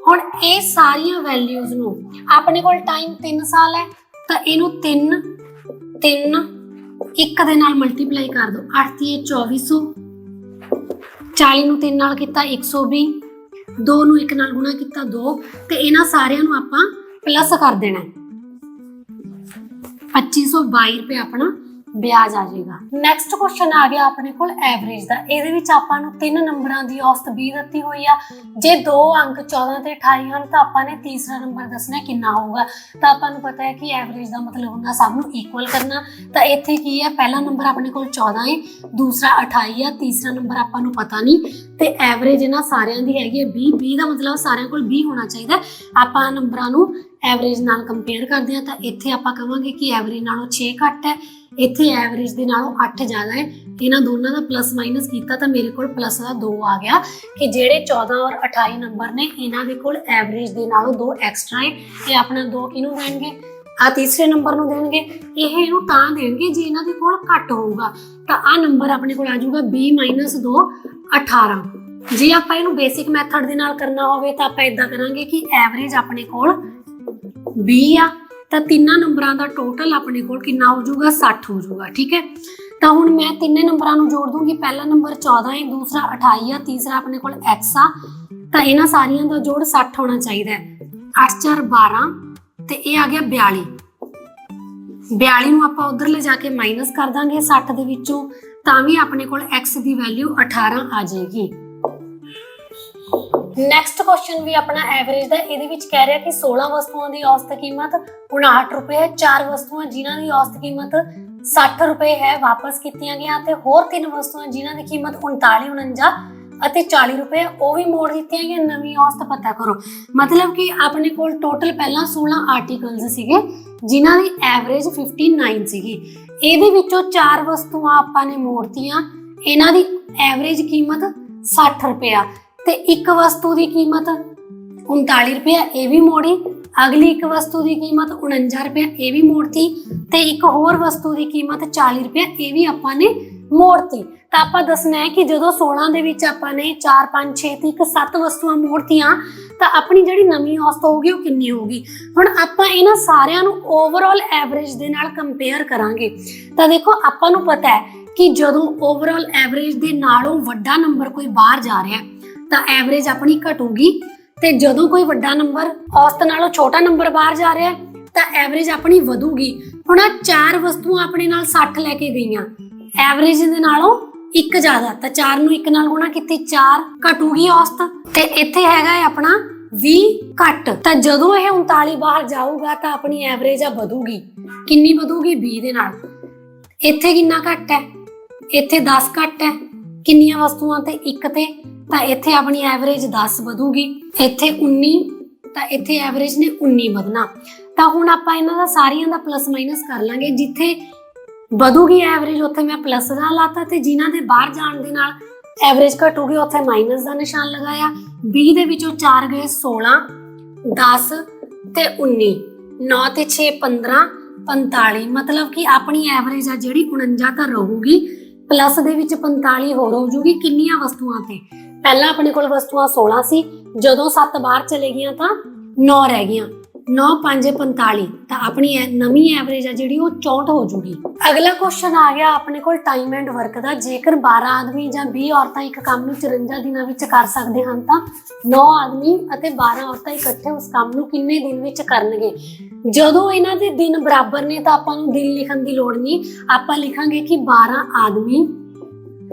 ਹੁਣ ਇਹ ਸਾਰੀਆਂ ਵੈਲਿਊਜ਼ ਨੂੰ ਆਪਣੇ ਕੋਲ ਟਾਈਮ 3 ਸਾਲ ਹੈ, ਤਾਂ ਇਹਨੂੰ 3 3 1 ਦੇ ਨਾਲ ਮਲਟੀਪਲਾਈ ਕਰ ਦਿਓ। 8 ਦੀ 2400 40 ਨੂੰ 3 ਨਾਲ ਕੀਤਾ 120 2 ਨੂੰ 1 ਨਾਲ ਗੁਣਾ ਕੀਤਾ 2 ਤੇ ਇਹਨਾਂ ਸਾਰਿਆਂ ਨੂੰ ਆਪਾਂ ਪਲੱਸ ਕਰ ਦੇਣਾ ਹੈ। 2522 ਰੁਪਏ ਆਪਣਾ ਵਿਆਜ ਆ ਜਾਏਗਾ। ਨੈਕਸਟ ਕੁਐਸਚਨ ਆ ਗਿਆ ਆਪਣੇ ਕੋਲ ਐਵਰੇਜ ਦਾ। ਇਹਦੇ ਵਿੱਚ ਆਪਾਂ ਨੂੰ ਤਿੰਨ ਨੰਬਰਾਂ ਦੀ ਔਸਤ 20 ਦਿੱਤੀ ਹੋਈ ਆ। ਜੇ ਦੋ ਅੰਕ 14 ਤੇ 28 ਹਨ, ਤਾਂ ਆਪਾਂ ਨੇ ਤੀਸਰਾ ਨੰਬਰ ਦੱਸਣਾ ਕਿੰਨਾ ਹੋਊਗਾ। ਤਾਂ ਆਪਾਂ ਨੂੰ ਪਤਾ ਹੈ ਕਿ ਐਵਰੇਜ ਦਾ ਮਤਲਬ ਹੁੰਦਾ ਸਭ ਨੂੰ ਇਕੁਅਲ ਕਰਨਾ। ਤਾਂ ਇੱਥੇ ਕੀ ਹੈ? ਪਹਿਲਾ ਨੰਬਰ ਆਪਣੇ ਕੋਲ 14 ਹੈ, ਦੂਸਰਾ 28 ਆ, ਤੀਸਰਾ ਨੰਬਰ ਆਪਾਂ ਨੂੰ ਪਤਾ ਨਹੀਂ। ਤੇ ਐਵਰੇਜ ਇਹਨਾਂ ਸਾਰਿਆਂ ਦੀ ਹੈਗੀ ਹੈ 20 20 ਦਾ ਮਤਲਬ ਸਾਰਿਆਂ ਕੋਲ 20 ਹੋਣਾ ਚਾਹੀਦਾ ਆਪਾਂ ਨੰਬਰਾਂ ਨੂੰ ਐਵਰੇਜ ਨਾਲ ਕੰਪੇਅਰ ਕਰਦੇ ਹਾਂ ਤਾਂ ਇੱਥੇ ਆਪਾਂ ਕਹਾਂਗੇ ਕਿ ਐਵਰੇਜ ਨਾਲੋਂ 6 ਘੱਟ ਹੈ। ਇੱਥੇ ਐਵਰੇਜ ਦੇ ਨਾਲੋਂ 8 ਜ਼ਿਆਦਾ ਹੈ। ਇਹਨਾਂ ਦੋਨਾਂ ਦਾ ਪਲੱਸ ਮਾਈਨਸ ਕੀਤਾ ਤਾਂ ਮੇਰੇ ਕੋਲ ਪਲੱਸ ਦਾ 2 ਆ ਗਿਆ ਕਿ ਜਿਹੜੇ 14 ਔਰ 28 ਨੰਬਰ ਨੇ, ਇਹਨਾਂ ਦੇ ਕੋਲ ਐਵਰੇਜ ਦੇ ਨਾਲੋਂ 2 ਐਕਸਟਰਾ ਹੈ। ਇਹ ਆਪਣਾ 2 ਕਿਹਨੂੰ ਦੇਣਗੇ? ਆ ਤੀਸਰੇ ਨੰਬਰ ਨੂੰ ਦੇਣਗੇ। ਇਹ ਇਹਨੂੰ ਤਾਂ ਦੇਣਗੇ ਜੇ ਇਹਨਾਂ ਦੇ ਕੋਲ ਘੱਟ ਹੋਊਗਾ। ਤਾਂ ਆ ਨੰਬਰ ਆਪਣੇ ਕੋਲ ਆ ਜਾਊਗਾ 20 2 18 ਜੇ ਆਪਾਂ ਇਹਨੂੰ ਬੇਸਿਕ ਮੈਥਡ ਦੇ ਨਾਲ ਕਰਨਾ ਹੋਵੇ ਤਾਂ ਆਪਾਂ ਇਦਾਂ ਕਰਾਂਗੇ ਕਿ ਐਵਰੇਜ ਆਪਣੇ ਕੋਲ 20 ਆ, ਤਾਂ ਤਿੰਨਾਂ ਨੰਬਰਾਂ ਦਾ ਟੋਟਲ ਆਪਣੇ ਕੋਲ ਕਿੰਨਾ ਹੋ ਜਾਊਗਾ? 60 ਹੋ ਜਾਊਗਾ, ਠੀਕ ਹੈ? ਤਾਂ ਹੁਣ ਮੈਂ ਤਿੰਨੇ ਨੰਬਰਾਂ ਨੂੰ ਜੋੜ ਦੂੰਗੀ ਪਹਿਲਾ ਨੰਬਰ 14 ਹੈ, ਦੂਸਰਾ 28 ਆ, ਤੀਸਰਾ ਆਪਣੇ ਕੋਲ x ਆ। ਤਾਂ ਇਹਨਾਂ ਸਾਰੀਆਂ ਦਾ ਜੋੜ 60 ਹੋਣਾ ਚਾਹੀਦਾ ਹੈ। 8 4 12 ਤੇ ਇਹ ਆ ਗਿਆ 42 42 ਨੂੰ ਆਪਾਂ ਉਧਰ ਲੈ ਜਾ ਕੇ ਮਾਈਨਸ ਕਰ ਦਾਂਗੇ 60 ਦੇ ਵਿੱਚੋਂ, ਤਾਂ ਵੀ ਆਪਣੇ ਕੋਲ x ਦੀ ਵੈਲਿਊ 18 ਆ ਜਾਏਗੀ। ਨੈਕਸਟ ਕੁਐਸਚਨ ਵੀ ਆਪਣਾ ਐਵਰੇਜ ਦਾ, ਇਹਦੇ ਵਿੱਚ ਕਹਿ ਰਿਹਾ ਕਿ 16 ਵਸਤੂਆਂ ਦੀ ਔਸਤ ਕੀਮਤ 59 ਰੁਪਏ ਹੈ, ਚਾਰ ਵਸਤੂਆਂ ਜਿਨ੍ਹਾਂ ਦੀ ਔਸਤ ਕੀਮਤ 60 ਰੁਪਏ ਹੈ ਵਾਪਸ ਕੀਤੀਆਂ ਗਈਆਂ ਤੇ ਹੋਰ ਤਿੰਨ ਵਸਤੂਆਂ ਜਿਨ੍ਹਾਂ ਦੀ ਕੀਮਤ 39 49 ਅਤੇ 40 ਰੁਪਏ, ਉਹ ਵੀ ਮੋੜ ਦਿੱਤੀਆਂ ਗਈਆਂ, ਨਵੀਂ ਔਸਤ ਪਤਾ ਕਰੋ। ਮਤਲਬ ਕਿ ਆਪਣੇ ਕੋਲ ਟੋਟਲ ਪਹਿਲਾਂ 16 ਆਰਟੀਕਲਸ ਸੀਗੇ, ਜਿਨ੍ਹਾਂ ਦੀ ਐਵਰੇਜ 59 ਸੀਗੀ। ਇਹਦੇ ਵਿੱਚੋਂ ਚਾਰ ਵਸਤੂਆਂ ਆਪਾਂ ਨੇ ਮੋੜਤੀਆਂ, ਇਹਨਾਂ ਦੀ ਐਵਰੇਜ ਕੀਮਤ 60 ਆ। ਤੇ ਇੱਕ ਵਸਤੂ ਦੀ ਕੀਮਤ 39 ਰੁਪਏ ਇਹ ਵੀ ਮੋੜੀ। ਅਗਲੀ ਇੱਕ ਵਸਤੂ ਦੀ ਕੀਮਤ 49 ਰੁਪਏ ਇਹ ਵੀ ਮੋੜਤੀ। ਤੇ ਇੱਕ ਹੋਰ ਵਸਤੂ ਦੀ ਕੀਮਤ 40 ਰੁਪਏ ਇਹ ਵੀ ਆਪਾਂ ਨੇ ਮੋੜਤੀ। ਤਾਂ ਆਪਾਂ ਦੱਸਣਾ ਹੈ ਕਿ ਜਦੋਂ 16 ਦੇ ਵਿੱਚ ਆਪਾਂ ਨੇ 4 5 6 ਤੇ ਇੱਕ 7 ਵਸਤੂਆਂ ਮੋੜਤੀਆਂ ਤਾਂ ਆਪਣੀ ਜਿਹੜੀ ਨਵੀਂ ਔਸਤ ਹੋਊਗੀ ਉਹ ਕਿੰਨੀ ਹੋਊਗੀ? ਹੁਣ ਆਪਾਂ ਇਹਨਾਂ ਸਾਰਿਆਂ ਨੂੰ ਓਵਰਆਲ ਐਵਰੇਜ ਦੇ ਨਾਲ ਕੰਪੇਅਰ ਕਰਾਂਗੇ। ਤਾਂ ਦੇਖੋ ਆਪਾਂ ਨੂੰ ਪਤਾ ਹੈ ਕਿ ਜਦੋਂ ਓਵਰਆਲ ਐਵਰੇਜ ਦੇ ਨਾਲੋਂ ਵੱਡਾ ਨੰਬਰ ਕੋਈ ਬਾਹਰ ਜਾ ਰਿਹਾ ਹੈ, ਤਾਂ ਐਵਰੇਜ ਆਪਣੀ ਘਟੂਗੀ। ਤੇ ਜਦੋਂ ਕੋਈ ਵੱਡਾ ਨੰਬਰ ਔਸਤ ਨਾਲੋਂ ਛੋਟਾ ਨੰਬਰ ਬਾਹਰ ਜਾ ਰਿਹਾ ਹੈ, ਤਾਂ ਐਵਰੇਜ ਆਪਣੀ ਵਧੂਗੀ। ਹੁਣ ਆ ਚਾਰ ਵਸਤੂਆਂ ਆਪਣੇ ਨਾਲ 60 ਲੈ ਕੇ ਗਈਆਂ। ਐਵਰੇਜ ਦੇ ਨਾਲੋਂ ਇੱਕ ਜ਼ਿਆਦਾ ਤਾਂ 4 ਨੂੰ 1 ਨਾਲ ਗੁਣਾ ਕੀਤੀ 4 ਘਟੂਗੀ ਔਸਤ। ਤੇ ਇੱਥੇ ਹੈਗਾ ਹੈ ਆਪਣਾ 20 ਘੱਟ। ਤਾਂ ਜਦੋਂ ਇਹ 39 ਬਾਹਰ ਜਾਊਗਾ ਤਾਂ ਆਪਣੀ ਐਵਰੇਜ ਆ ਵਧੂਗੀ। ਕਿੰਨੀ ਵਧੂਗੀ? 20 ਦੇ ਨਾਲ। ਇੱਥੇ ਕਿੰਨਾ ਘੱਟ ਹੈ? ਇੱਥੇ 10 ਘੱਟ ਹੈ। ਕਿੰਨੀਆਂ ਵਸਤੂਆਂ ਤੇ ਇੱਕ ਤੇ ਤਾਂ ਇੱਥੇ ਆਪਣੀ ਐਵਰੇਜ 10 ਵਧੂਗੀ, ਇੱਥੇ 19 ਤਾਂ ਇੱਥੇ ਐਵਰੇਜ ਨੇ 19 ਵਧਣਾ। ਤਾਂ ਹੁਣ ਆਪਾਂ ਇਹਨਾਂ ਦਾ ਸਾਰੀਆਂ ਦਾ ਪਲੱਸ ਮਾਈਨਸ ਕਰ ਲਾਂਗੇ, ਜਿੱਥੇ ਵਧੂਗੀ ਐਵਰੇਜ ਉੱਥੇ ਮੈਂ ਪਲੱਸ ਦਾ ਲਾਤਾ ਤੇ ਜਿਨ੍ਹਾਂ ਦੇ ਬਾਹਰ ਜਾਣ ਦੇ ਨਾਲ ਐਵਰੇਜ ਘਟੂਗੀ, ਉੱਥੇ ਮਾਈਨਸ ਦਾ ਨਿਸ਼ਾਨ ਲਗਾਇਆ। 20 ਦੇ ਵਿੱਚੋਂ 4 ਗਏ 16 10 ਤੇ 19 9 ਤੇ 6 15 45 ਮਤਲਬ ਕਿ ਆਪਣੀ ਐਵਰੇਜ ਆ ਜਿਹੜੀ 49 ਤਾਂ ਰਹੂਗੀ। ਪਲੱਸ ਦੇ ਵਿੱਚ 45 ਹੋਰ ਹੋ ਜੂਗੀ ਕਿੰਨੀਆਂ ਵਸਤੂਆਂ ਤੇ? ਪਹਿਲਾਂ ਆਪਣੇ ਕੋਲ ਵਸਤੂਆਂ 16 ਸੀ, ਜਦੋਂ 7 ਬਾਹਰ ਚਲੇ ਗਈਆਂ ਤਾਂ 9 ਰਹਿ ਗਈਆਂ। 9 5 45 ਤਾਂ ਆਪਣੀ ਐ ਨਵੀਂ ਐਵਰੇਜ ਆ ਜਿਹੜੀ ਉਹ 64 ਹੋ ਜੂਗੀ। ਅਗਲਾ ਕੁਐਸਚਨ ਆ ਗਿਆ ਆਪਣੇ ਕੋਲ ਟਾਈਮ ਐਂਡ ਵਰਕ ਦਾ। ਜੇਕਰ 12 ਆਦਮੀ ਜਾਂ 20 ਔਰਤਾਂ ਇੱਕ ਕੰਮ ਨੂੰ 54 ਦਿਨਾਂ ਵਿੱਚ ਕਰ ਸਕਦੇ ਹਨ ਤਾਂ 9 ਆਦਮੀ ਅਤੇ 12 ਔਰਤਾਂ ਇਕੱਠੇ ਉਸ ਕੰਮ ਨੂੰ ਕਿੰਨੇ ਦਿਨ ਵਿੱਚ ਕਰਨਗੇ? ਜਦੋਂ ਇਹਨਾਂ ਦੇ ਦਿਨ ਬਰਾਬਰ ਨੇ ਤਾਂ ਆਪਾਂ ਨੂੰ ਦਿਨ ਲਿਖਣ ਦੀ ਲੋੜ ਨਹੀਂ। ਆਪਾਂ ਲਿਖਾਂਗੇ ਕਿ 12 ਆਦਮੀ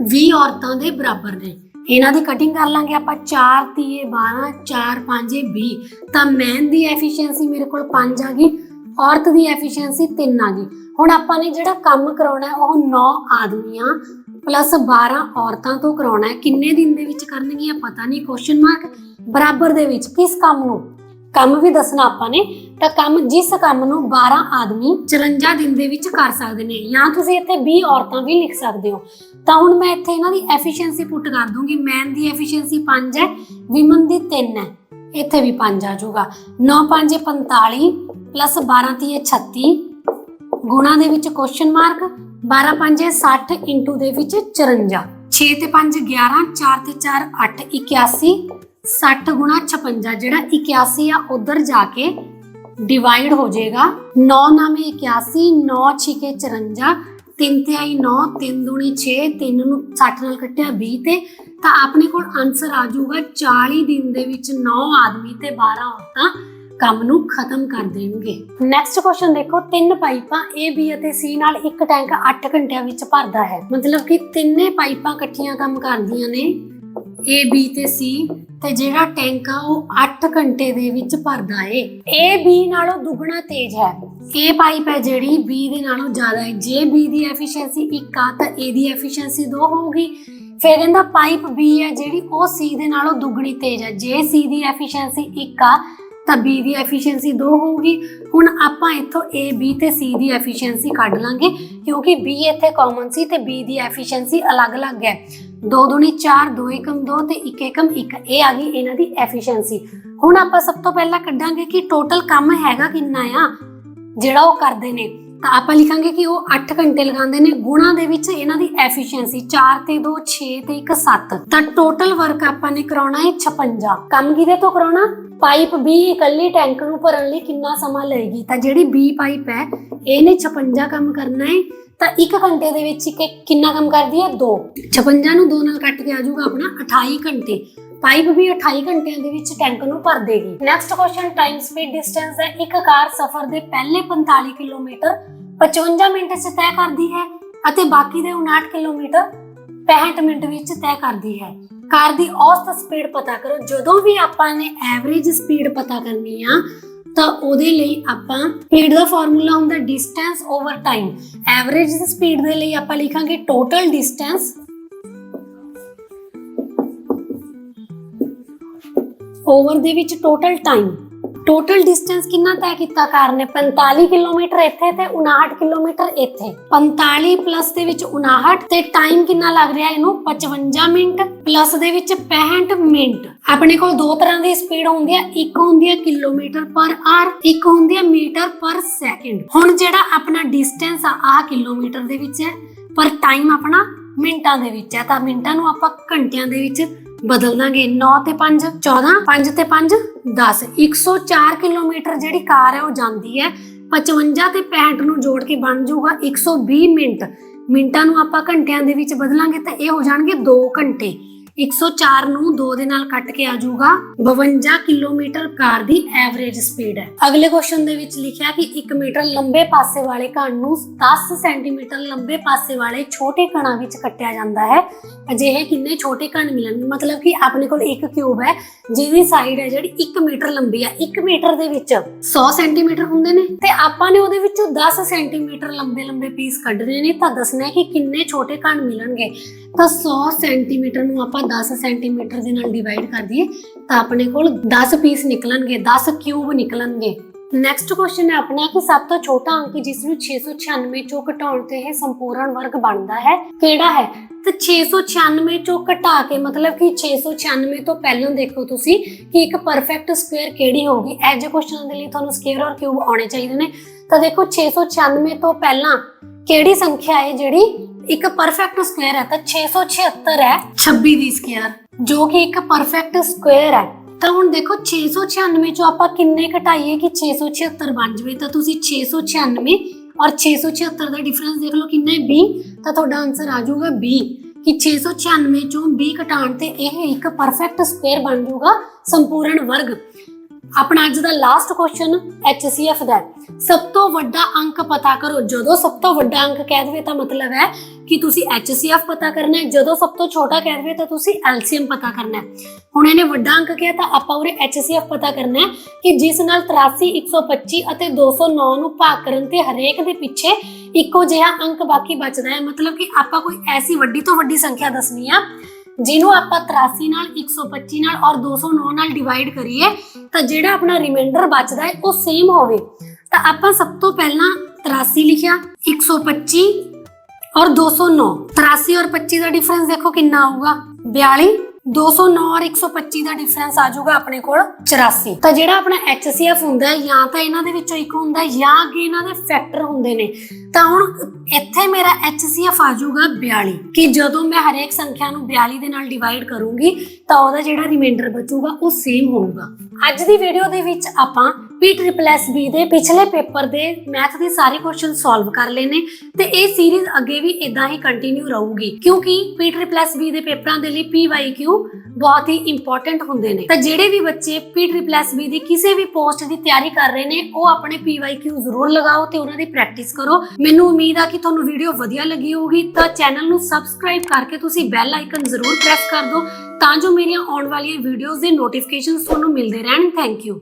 20 ਔਰਤਾਂ ਦੇ ਬਰਾਬਰ ਨੇ। ਇਹਨਾਂ ਦੀ ਕਟਿੰਗ ਕਰ ਲਾਂਗੇ ਆਪਾਂ 4 ਤੀਏ 12 4 5 20 ਤਾਂ ਮੈਨ ਦੀ ਐਫੀਸ਼ੀਐਂਸੀ ਮੇਰੇ ਕੋਲ 5 ਆ ਗਈ ਔਰਤ ਦੀ ਐਫੀਸ਼ੀਐਂਸੀ 3 ਆ ਗਈ। ਹੁਣ ਆਪਾਂ ਨੇ ਜਿਹੜਾ ਕੰਮ ਕਰਾਉਣਾ ਉਹ 9 ਆਦਮੀਆਂ ਪਲੱਸ 12 ਔਰਤਾਂ ਤੋਂ ਕਰਾਉਣਾ ਹੈ। ਕਿੰਨੇ ਦਿਨ ਦੇ ਵਿੱਚ ਕਰਨਗੀਆਂ ਪਤਾ ਨਹੀਂ ਕੁਐਸਚਨ ਮਾਰਕ ਬਰਾਬਰ ਦੇ ਵਿੱਚ ਕਿਸ ਕੰਮ ਨੂੰ? ਕੰਮ ਵੀ ਦੱਸਣਾ ਆਪਾਂ ਨੇ। ਤਾਂ ਕੰਮ ਜਿਸ ਕੰਮ ਨੂੰ 12 ਆਦਮੀ 54 ਦਿਨ ਦੇ ਵਿੱਚ ਕਰ ਸਕਦੇ ਨੇ, ਜਾਂ ਤੁਸੀਂ ਇੱਥੇ 20 ਔਰਤਾਂ ਵੀ ਲਿਖ ਸਕਦੇ ਹੋ। ਤਾਂ ਹੁਣ ਮੈਂ ਇੱਥੇ ਇਹਨਾਂ ਦੀ ਐਫੀਸ਼ੀਐਂਸੀ ਪੁੱਟ ਕਰ ਦੂੰਗੀ। ਮੈਨ ਦੀ ਐਫੀਸ਼ੀਐਂਸੀ 5 ਹੈ ਵਿਮਨ ਦੀ 3 ਹੈ। ਇੱਥੇ ਵੀ 5 ਆ ਜਾਊਗਾ। 9 5 45 12 ਤੀਏ 36 ਗੁਣਾ ਦੇ ਵਿੱਚ ਕੁਐਸਚਨ ਮਾਰਕ 12 5 60 ਇਨਟੂ ਦੇ ਵਿੱਚ 54 6 ਤੇ 5 11 4 ਤੇ 4 8 81 60 ਗੁਣਾ 56 ਜਿਹੜਾ 81 ਆ, ਉਧਰ ਜਾ ਕੇ ਡਿਵਾਈਡ ਹੋ ਜਾਏਗਾ। 9 ਨਾਮੇ 81 9 ਛਿਕੇ 54 3 ਤੇ ਆਈ 9 3 ਦੂਣੀ 6 3 ਨੂੰ 60 ਨਾਲ ਕੱਟਿਆ 20 ਤੇ, ਤਾਂ ਆਪਣੇ ਕੋਲ ਆਨਸਰ ਆ ਜਾਊਗਾ 40 ਦਿਨ ਦੇ ਵਿੱਚ 9 ਆਦਮੀ ਤੇ 12 ਔਰਤਾਂ ਕੰਮ ਨੂੰ ਖਤਮ ਕਰ ਦੇਣਗੇ। ਨੈਕਸਟ ਕੁਐਸਚਨ ਦੇਖੋ, ਤਿੰਨ ਪਾਈਪਾਂ A, B ਅਤੇ C ਨਾਲ ਇੱਕ ਟੈਂਕ 8 ਘੰਟਿਆਂ ਵਿੱਚ ਭਰਦਾ ਹੈ। ਮਤਲਬ ਕਿ ਤਿੰਨੇ ਪਾਈਪਾਂ ਇਕੱਠੀਆਂ ਕੰਮ ਕਰਦੀਆਂ ਨੇ। A, B ਤੇ C ਤੇ ਜਿਹੜਾ ਟੈਂਕ ਆ ਉਹ 8 ਘੰਟੇ ਦੇ ਵਿੱਚ ਭਰਦਾ ਏ। A, B ਨਾਲੋਂ ਦੁੱਗਣਾ ਤੇਜ਼ ਹੈ। A ਪਾਈਪ ਹੈ ਜਿਹੜੀ, B ਦੇ ਨਾਲੋਂ ਜ਼ਿਆਦਾ ਹੈ। ਜੇ B ਦੀ ਐਫੀਸ਼ੀਐਂਸੀ 1 ਆ ਤਾਂ A ਦੀ ਐਫੀਸ਼ੀਐਂਸੀ 2 ਹੋਊਗੀ। ਫਿਰ ਕਹਿੰਦਾ ਪਾਈਪ B ਹੈ ਜਿਹੜੀ, ਉਹ C ਦੇ ਨਾਲੋਂ ਦੁੱਗਣੀ ਤੇਜ਼ ਹੈ। ਜੇ C ਦੀ ਐਫੀਸ਼ੀਐਂਸੀ 1 ਆ ਤਾਂ B ਦੀ ਐਫੀਸ਼ੀਐਂਸੀ 2 ਹੋਊਗੀ। ਹੁਣ ਆਪਾਂ ਇੱਥੋਂ A, B ਤੇ C ਦੀ ਐਫੀਸ਼ੀਐਂਸੀ ਕੱਢ ਲਾਂਗੇ, ਕਿਉਂਕਿ B ਇੱਥੇ ਕਾਮਨ ਸੀ ਤੇ B ਦੀ ਐਫੀਸ਼ੀਐਂਸੀ ਅਲੱਗ-ਅਲੱਗ ਹੈ। 2 ਦੁਨੀ 4 2 ਏਕਮ 2 ਤੇ 1 ਏਕਮ 1 ਇਹ ਆ ਗਈ ਇਹਨਾਂ ਦੀ ਐਫੀਸ਼ੀਐਂਸੀ ਹੁਣ ਆਪਾਂ ਸਭ ਤੋਂ ਪਹਿਲਾਂ ਕੱਢਾਂਗੇ ਕਿ ਟੋਟਲ ਕੰਮ ਹੈਗਾ ਕਿੰਨਾ ਆ, ਜਿਹੜਾ ਉਹ ਕਰਦੇ ਨੇ। ਤਾਂ ਆਪਾਂ ਲਿਖਾਂਗੇ ਕਿ ਉਹ 8 ਘੰਟੇ ਲਗਾਉਂਦੇ ਨੇ, ਗੁਣਾ ਦੇ ਵਿੱਚ ਇਹਨਾਂ ਦੀ ਐਫੀਸ਼ੀਐਂਸੀ 4 ਤੇ 2 6 ਤੇ 1 7 ਤਾਂ ਟੋਟਲ ਵਰਕ ਆਪਾਂ ਨੇ ਕਰਾਉਣਾ ਹੈ 56 ਕੰਮ ਕਿਹਦੇ ਤੋਂ ਕਰਾਉਣਾ, ਪਾਈਪ B ਇਕੱਲੀ ਟੈਂਕ ਨੂੰ ਭਰਨ ਲਈ ਕਿੰਨਾ ਸਮਾਂ ਲਏਗੀ? ਤਾਂ ਜਿਹੜੀ B ਪਾਈਪ ਹੈ, ਇਹਨੇ 56 ਕੰਮ ਕਰਨਾ ਹੈ। ਤਾਂ 1 ਘੰਟੇ ਦੇ ਵਿੱਚ ਕਿੰਨਾ ਕੰਮ ਕਰਦੀ ਹੈ? 2 56 ਨੂੰ 2 ਨਾਲ ਕੱਟ ਕੇ ਆ ਜਾਊਗਾ ਆਪਣਾ 28 ਘੰਟੇ। ਪਾਈਪ ਵੀ 28 ਘੰਟਿਆਂ ਦੇ ਵਿੱਚ ਟੈਂਕ ਨੂੰ ਭਰ ਦੇਗੀ। Next question time speed distance ਹੈ। ਇੱਕ ਕਾਰ ਸਫ਼ਰ ਦੇ ਪਹਿਲੇ 45 ਕਿਲੋਮੀਟਰ 55 ਮਿੰਟ 'ਚ ਤੈਅ ਕਰਦੀ ਹੈ ਅਤੇ ਬਾਕੀ ਦੇ 59 ਕਿਲੋਮੀਟਰ 65 ਮਿੰਟ ਵਿੱਚ ਤੈਅ ਕਰਦੀ ਹੈ। ਕਾਰ ਦੀ ਔਸਤ ਸਪੀਡ ਪਤਾ ਕਰੋ। ਜਦੋਂ ਵੀ ਆਪਾਂ ਨੇ ਐਵਰੇਜ ਸਪੀਡ ਪਤਾ ਕਰਨੀ ਆ, ਤਾਂ ਉਹਦੇ ਲਈ ਆਪਾਂ ਸਪੀਡ ਦਾ ਫਾਰਮੂਲਾ ਹੁੰਦਾ distance over time average speed ਦੇ ਲਈ ਆਪਾਂ ਲਿਖਾਂਗੇ ਟੋਟਲ ਡਿਸਟੈਂਸ ਓਵਰ ਦੇ ਵਿੱਚ ਟੋਟਲ ਟਾਈਮ ਟੋਟਲ ਡਿਸਟੈਂਸ ਕਿੰਨਾ ਤੈਅ ਕੀਤਾ ਕਾਰ ਨੇ? 45 ਕਿਲੋਮੀਟਰ ਇੱਥੇ ਤੇ 59 ਕਿਲੋਮੀਟਰ ਇੱਥੇ। 45 ਪਲੱਸ ਦੇ ਵਿੱਚ 59 ਤੇ ਟਾਈਮ ਕਿੰਨਾ ਲੱਗ ਰਿਹਾ ਇਹਨੂੰ? 55 ਮਿੰਟ ਪਲੱਸ ਦੇ ਵਿੱਚ 65 ਮਿੰਟ। ਆਪਣੇ ਕੋਲ ਦੋ ਤਰ੍ਹਾਂ ਦੀ ਸਪੀਡ ਹੁੰਦੀ ਹੈ। ਇੱਕ ਹੁੰਦੀ ਹੈ ਕਿਲੋਮੀਟਰ ਪਰ ਆਰ ਇੱਕ ਹੁੰਦੀ ਹੈ ਮੀਟਰ ਪਰ ਸੈਕਿੰਡ ਹੁਣ ਜਿਹੜਾ ਆਪਣਾ ਡਿਸਟੈਂਸ ਆ, ਆਹ ਕਿਲੋਮੀਟਰ ਦੇ ਵਿੱਚ ਹੈ, ਪਰ ਟਾਈਮ ਆਪਣਾ ਮਿੰਟਾਂ ਦੇ ਵਿੱਚ ਹੈ। ਤਾਂ ਮਿੰਟਾਂ ਨੂੰ ਆਪਾਂ ਘੰਟਿਆਂ ਦੇ ਵਿੱਚ ਬਦਲ ਦਾਂਗੇ। 9 ਤੇ 5 14 5 ਤੇ 5 10 104 ਕਿਲੋਮੀਟਰ ਜਿਹੜੀ ਕਾਰ ਹੈ ਉਹ ਜਾਂਦੀ ਹੈ। 55 ਤੇ 65 ਨੂੰ ਜੋੜ ਕੇ ਬਣ ਜਾਊਗਾ 120 ਮਿੰਟ। ਮਿੰਟਾਂ ਨੂੰ ਆਪਾਂ ਘੰਟਿਆਂ ਦੇ ਵਿੱਚ ਬਦਲਾਂਗੇ ਤਾਂ ਇਹ ਹੋ ਜਾਣਗੇ 2 ਘੰਟੇ। 104 ਨੂੰ 2 ਦੇ ਨਾਲ ਕੱਟ ਕੇ ਆ ਜਾਊਗਾ। 52 ਕਿਲੋਮੀਟਰ ਕਾਰ ਦੀ ਐਵਰੇਜ ਸਪੀਡ ਹੈ। ਅਗਲੇ ਕੁਐਸਚਨ ਦੇ ਵਿੱਚ ਲਿਖਿਆ ਕਿ 1 ਮੀਟਰ ਲੰਬੇ ਪਾਸੇ ਵਾਲੇ ਕਣ ਨੂੰ 10 ਸੈਂਟੀਮੀਟਰ ਲੰਬੇ ਪਾਸੇ ਵਾਲੇ ਛੋਟੇ ਕਣਾਂ ਵਿੱਚ ਕੱਟਿਆ ਜਾਂਦਾ ਹੈ। ਅਜਿਹੇ ਕਿੰਨੇ ਛੋਟੇ ਕਣ ਮਿਲਣਗੇ? ਮਤਲਬ ਕਿ ਆਪਣੇ ਕੋਲ ਇੱਕ ਕਿਊਬ ਹੈ ਜਿਹਦੀ ਸਾਈਡ ਹੈ ਜਿਹੜੀ 1 ਮੀਟਰ ਲੰਬੀ ਹੈ। 1 ਮੀਟਰ ਦੇ ਵਿੱਚ 100 ਸੈਂਟੀਮੀਟਰ ਹੁੰਦੇ ਨੇ। ਤੇ ਆਪਾਂ ਨੇ ਉਹਦੇ ਵਿੱਚੋਂ 10 ਸੈਂਟੀਮੀਟਰ ਲੰਬੇ ਲੰਬੇ ਪੀਸ ਕੱਢਣੇ ਨੇ। ਤਾਂ ਦੱਸਣਾ ਹੈ ਕਿ ਕਿੰਨੇ ਛੋਟੇ ਕਣ ਮਿਲਣਗੇ। ਤਾਂ 100 ਸੈਂਟੀਮੀਟਰ ਨੂੰ ਆਪਾਂ 10 ਸੈਂਟੀਮੀਟਰ ਦੇ ਨਾਲ ਡਿਵਾਈਡ ਕਰ ਦਈਏ, ਤਾਂ ਆਪਣੇ ਕੋਲ 10 ਪੀਸ ਨਿਕਲਣਗੇ 10 ਕਿਊਬ ਨਿਕਲਣਗੇ। ਨੈਕਸਟ ਕੁਐਸਚਨ ਹੈ ਆਪਣਾ ਕਿ ਸਭ ਤੋਂ ਛੋਟਾ ਅੰਕ ਜਿਸ ਨੂੰ 696 ਚੋਂ ਘਟਾਉਣ ਤੇ ਇਹ ਸੰਪੂਰਨ ਵਰਗ ਬਣਦਾ ਹੈ, ਕਿਹੜਾ ਹੈ? ਤੇ 696 ਚੋਂ ਘਟਾ ਕੇ, ਮਤਲਬ ਕਿ 696 ਤੋਂ ਪਹਿਲਾਂ ਦੇਖੋ ਤੁਸੀਂ ਕਿ ਇੱਕ ਪਰਫੈਕਟ ਸਕੁਅਰ ਕਿਹੜੀ ਹੋਗੀ ਇਹ ਜੇ ਕੁਐਸਚਨ ਦੇ ਲਈ ਤੁਹਾਨੂੰ ਸਕੁਅਰ ਔਰ ਕਿਊਬ ਆਉਣੇ ਚਾਹੀਦੇ ਨੇ। ਤਾਂ ਦੇਖੋ 696 ਤੋਂ ਪਹਿਲਾਂ ਕਿਹੜੀ ਸੰਖਿਆ ਹੈ ਜਿਹੜੀ ਇੱਕ ਪਰਫੈਕਟ ਸਕੁਅਰ ਹੈ ਤਾਂ 676 ਹੈ 26 ਦੀ ਸਕੁਅਰ ਜੋ ਕਿ ਇੱਕ ਪਰਫੈਕਟ ਸਕੁਅਰ ਹੈ। ਤਾਂ ਹੁਣ ਦੇਖੋ 696 ਚੋਂ ਆਪਾਂ ਕਿੰਨੇ ਘਟਾਈਏ ਕਿ 676 ਬਣ ਜਵੇ, ਤਾਂ ਤੁਸੀਂ 696 ਔਰ 676 ਦਾ ਡਿਫਰੈਂਸ ਦੇਖ ਲਓ ਕਿੰਨਾ ਹੈ 20 ਤਾਂ ਤੁਹਾਡਾ ਆਨਸਰ ਆ ਜਾਊਗਾ 20 ਕਿ 696 ਚੋਂ 20 ਘਟਾਉਣ ਤੇ ਇਹ ਇੱਕ ਪਰਫੈਕਟ ਸਕੁਅਰ ਬਣ ਜਾਊਗਾ ਸੰਪੂਰਨ ਵਰਗ। ਆਪਣਾ ਅੱਜ ਦਾ ਲਾਸਟ ਕੁਐਸਚਨ HCF ਦਾ ਹੈ। ਸਭ ਤੋਂ ਵੱਡਾ ਅੰਕ ਪਤਾ ਕਰੋ। ਜਦੋਂ ਸਭ ਤੋਂ ਵੱਡਾ ਅੰਕ ਕਹਿ ਦੇਵੇ ਤਾਂ ਮਤਲਬ ਹੈ ਕਿ ਤੁਸੀਂ HCF ਪਤਾ ਕਰਨਾ ਹੈ। ਜਦੋਂ ਸਭ ਤੋਂ ਛੋਟਾ ਕਹਿ ਦੇਵੇ ਤਾਂ ਤੁਸੀਂ LCM ਪਤਾ ਕਰਨਾ ਹੈ। ਹੁਣ ਇਹਨੇ ਵੱਡਾ ਅੰਕ ਕਿਹਾ ਤਾਂ ਆਪਾਂ ਉਰੇ HCF ਪਤਾ ਕਰਨਾ ਹੈ ਕਿ ਜਿਸ ਨਾਲ 83 125 ਅਤੇ 209 ਨੂੰ ਭਾਗ ਕਰਨ ਤੇ ਹਰੇਕ ਦੇ ਪਿੱਛੇ ਇੱਕੋ ਜਿਹਾ ਅੰਕ ਬਾਕੀ ਬਚਦਾ ਹੈ। ਮਤਲਬ ਕਿ ਆਪਾਂ ਕੋਈ ਐਸੀ ਵੱਡੀ ਤੋਂ ਵੱਡੀ ਸੰਖਿਆ ਦੱਸਣੀ ਆ। ਜਿਹਨੂੰ ਆਪਾਂ 83 ਨਾਲ 125 ਨਾਲ ਔਰ 209 ਨਾਲ ਡਿਵਾਈਡ ਕਰੀਏ, ਤਾਂ ਜਿਹੜਾ ਆਪਣਾ ਰਿਮਾਈਂਡਰ ਬਚਦਾ ਹੈ, ਉਹ ਸੇਮ ਹੋਵੇ। ਤਾਂ ਆਪਾਂ ਸਭ ਤੋਂ ਪਹਿਲਾਂ 83 ਲਿਖਿਆ 125 ਔਰ 209 83 ਔਰ 25 ਦਾ ਡਿਫਰੈਂਸ ਦੇਖੋ ਕਿੰਨਾ ਆਊਗਾ? 42 209 ਔਰ 125 ਦਾ ਡਿਫਰੈਂਸ ਆ ਜਾਊਗਾ ਆਪਣੇ ਕੋਲ 84 ਤਾਂ ਜਿਹੜਾ ਆਪਣਾ HCF ਹੁੰਦਾ ਹੈ, ਜਾਂ ਤਾਂ ਇਹਨਾਂ ਦੇ ਵਿੱਚੋਂ ਇੱਕ ਹੁੰਦਾ ਹੈ, ਜਾਂ ਅੱਗੇ ਇਹਨਾਂ ਦੇ ਫੈਕਟਰ ਹੁੰਦੇ ਨੇ। ਤਾਂ ਹੁਣ ਇੱਥੇ ਮੇਰਾ HCF ਆ ਜਾਊਗਾ 42 ਕਿ ਜਦੋਂ ਮੈਂ ਹਰੇਕ ਸੰਖਿਆ ਨੂੰ 42 ਦੇ ਨਾਲ ਡਿਵਾਈਡ ਕਰੂੰਗੀ, ਤਾਂ ਉਹਦਾ ਜਿਹੜਾ ਰਿਮਾਈਂਡਰ ਬਚੂਗਾ, ਉਹ ਸੇਮ ਹੋਊਗਾ। ਅੱਜ ਦੀ ਵੀਡੀਓ ਦੇ ਵਿੱਚ ਆਪਾਂ PSSB ਦੇ ਪਿਛਲੇ ਪੇਪਰ ਦੇ ਮੈਥ ਦੇ ਸਾਰੇ ਕੁਐਸਚਨ ਸੋਲਵ ਕਰ ਲਏ ਨੇ ਤੇ ਇਹ ਸੀਰੀਜ਼ ਅੱਗੇ ਵੀ ਇਦਾਂ ਹੀ ਕੰਟੀਨਿਊ ਰਹੂਗੀ ਕਿਉਂਕਿ PSSB ਦੇ ਪੇਪਰਾਂ ਦੇ ਲਈ PYQ ਬਹੁਤ ਹੀ ਇੰਪੋਰਟੈਂਟ ਹੁੰਦੇ ਨੇ। ਤਾਂ ਜਿਹੜੇ ਵੀ ਬੱਚੇ PSSB ਦੀ ਕਿਸੇ ਵੀ ਪੋਸਟ ਦੀ ਤਿਆਰੀ ਕਰ ਰਹੇ ਨੇ, ਉਹ ਆਪਣੇ PYQ ਜ਼ਰੂਰ ਲਗਾਓ ਤੇ ਉਹਨਾਂ ਦੀ ਪ੍ਰੈਕਟਿਸ ਕਰੋ। ਮੈਨੂੰ ਉਮੀਦ ਆ ਕਿ ਤੁਹਾਨੂੰ ਵੀਡੀਓ ਵਧੀਆ ਲੱਗੀ ਹੋਊਗੀ। ਤਾਂ ਚੈਨਲ ਨੂੰ ਸਬਸਕ੍ਰਾਈਬ ਕਰਕੇ ਤੁਸੀਂ ਬੈਲ ਆਈਕਨ ਜ਼ਰੂਰ ਪ੍ਰੈਸ ਕਰ ਦਿਓ ਤਾਂ ਜੋ ਮੇਰੀਆਂ ਆਉਣ ਵਾਲੀਆਂ ਵੀਡੀਓਜ਼ ਦੇ ਨੋਟੀਫਿਕੇਸ਼ਨਸ ਤੁਹਾਨੂੰ ਮਿਲਦੇ ਰਹਿਣ। Thank you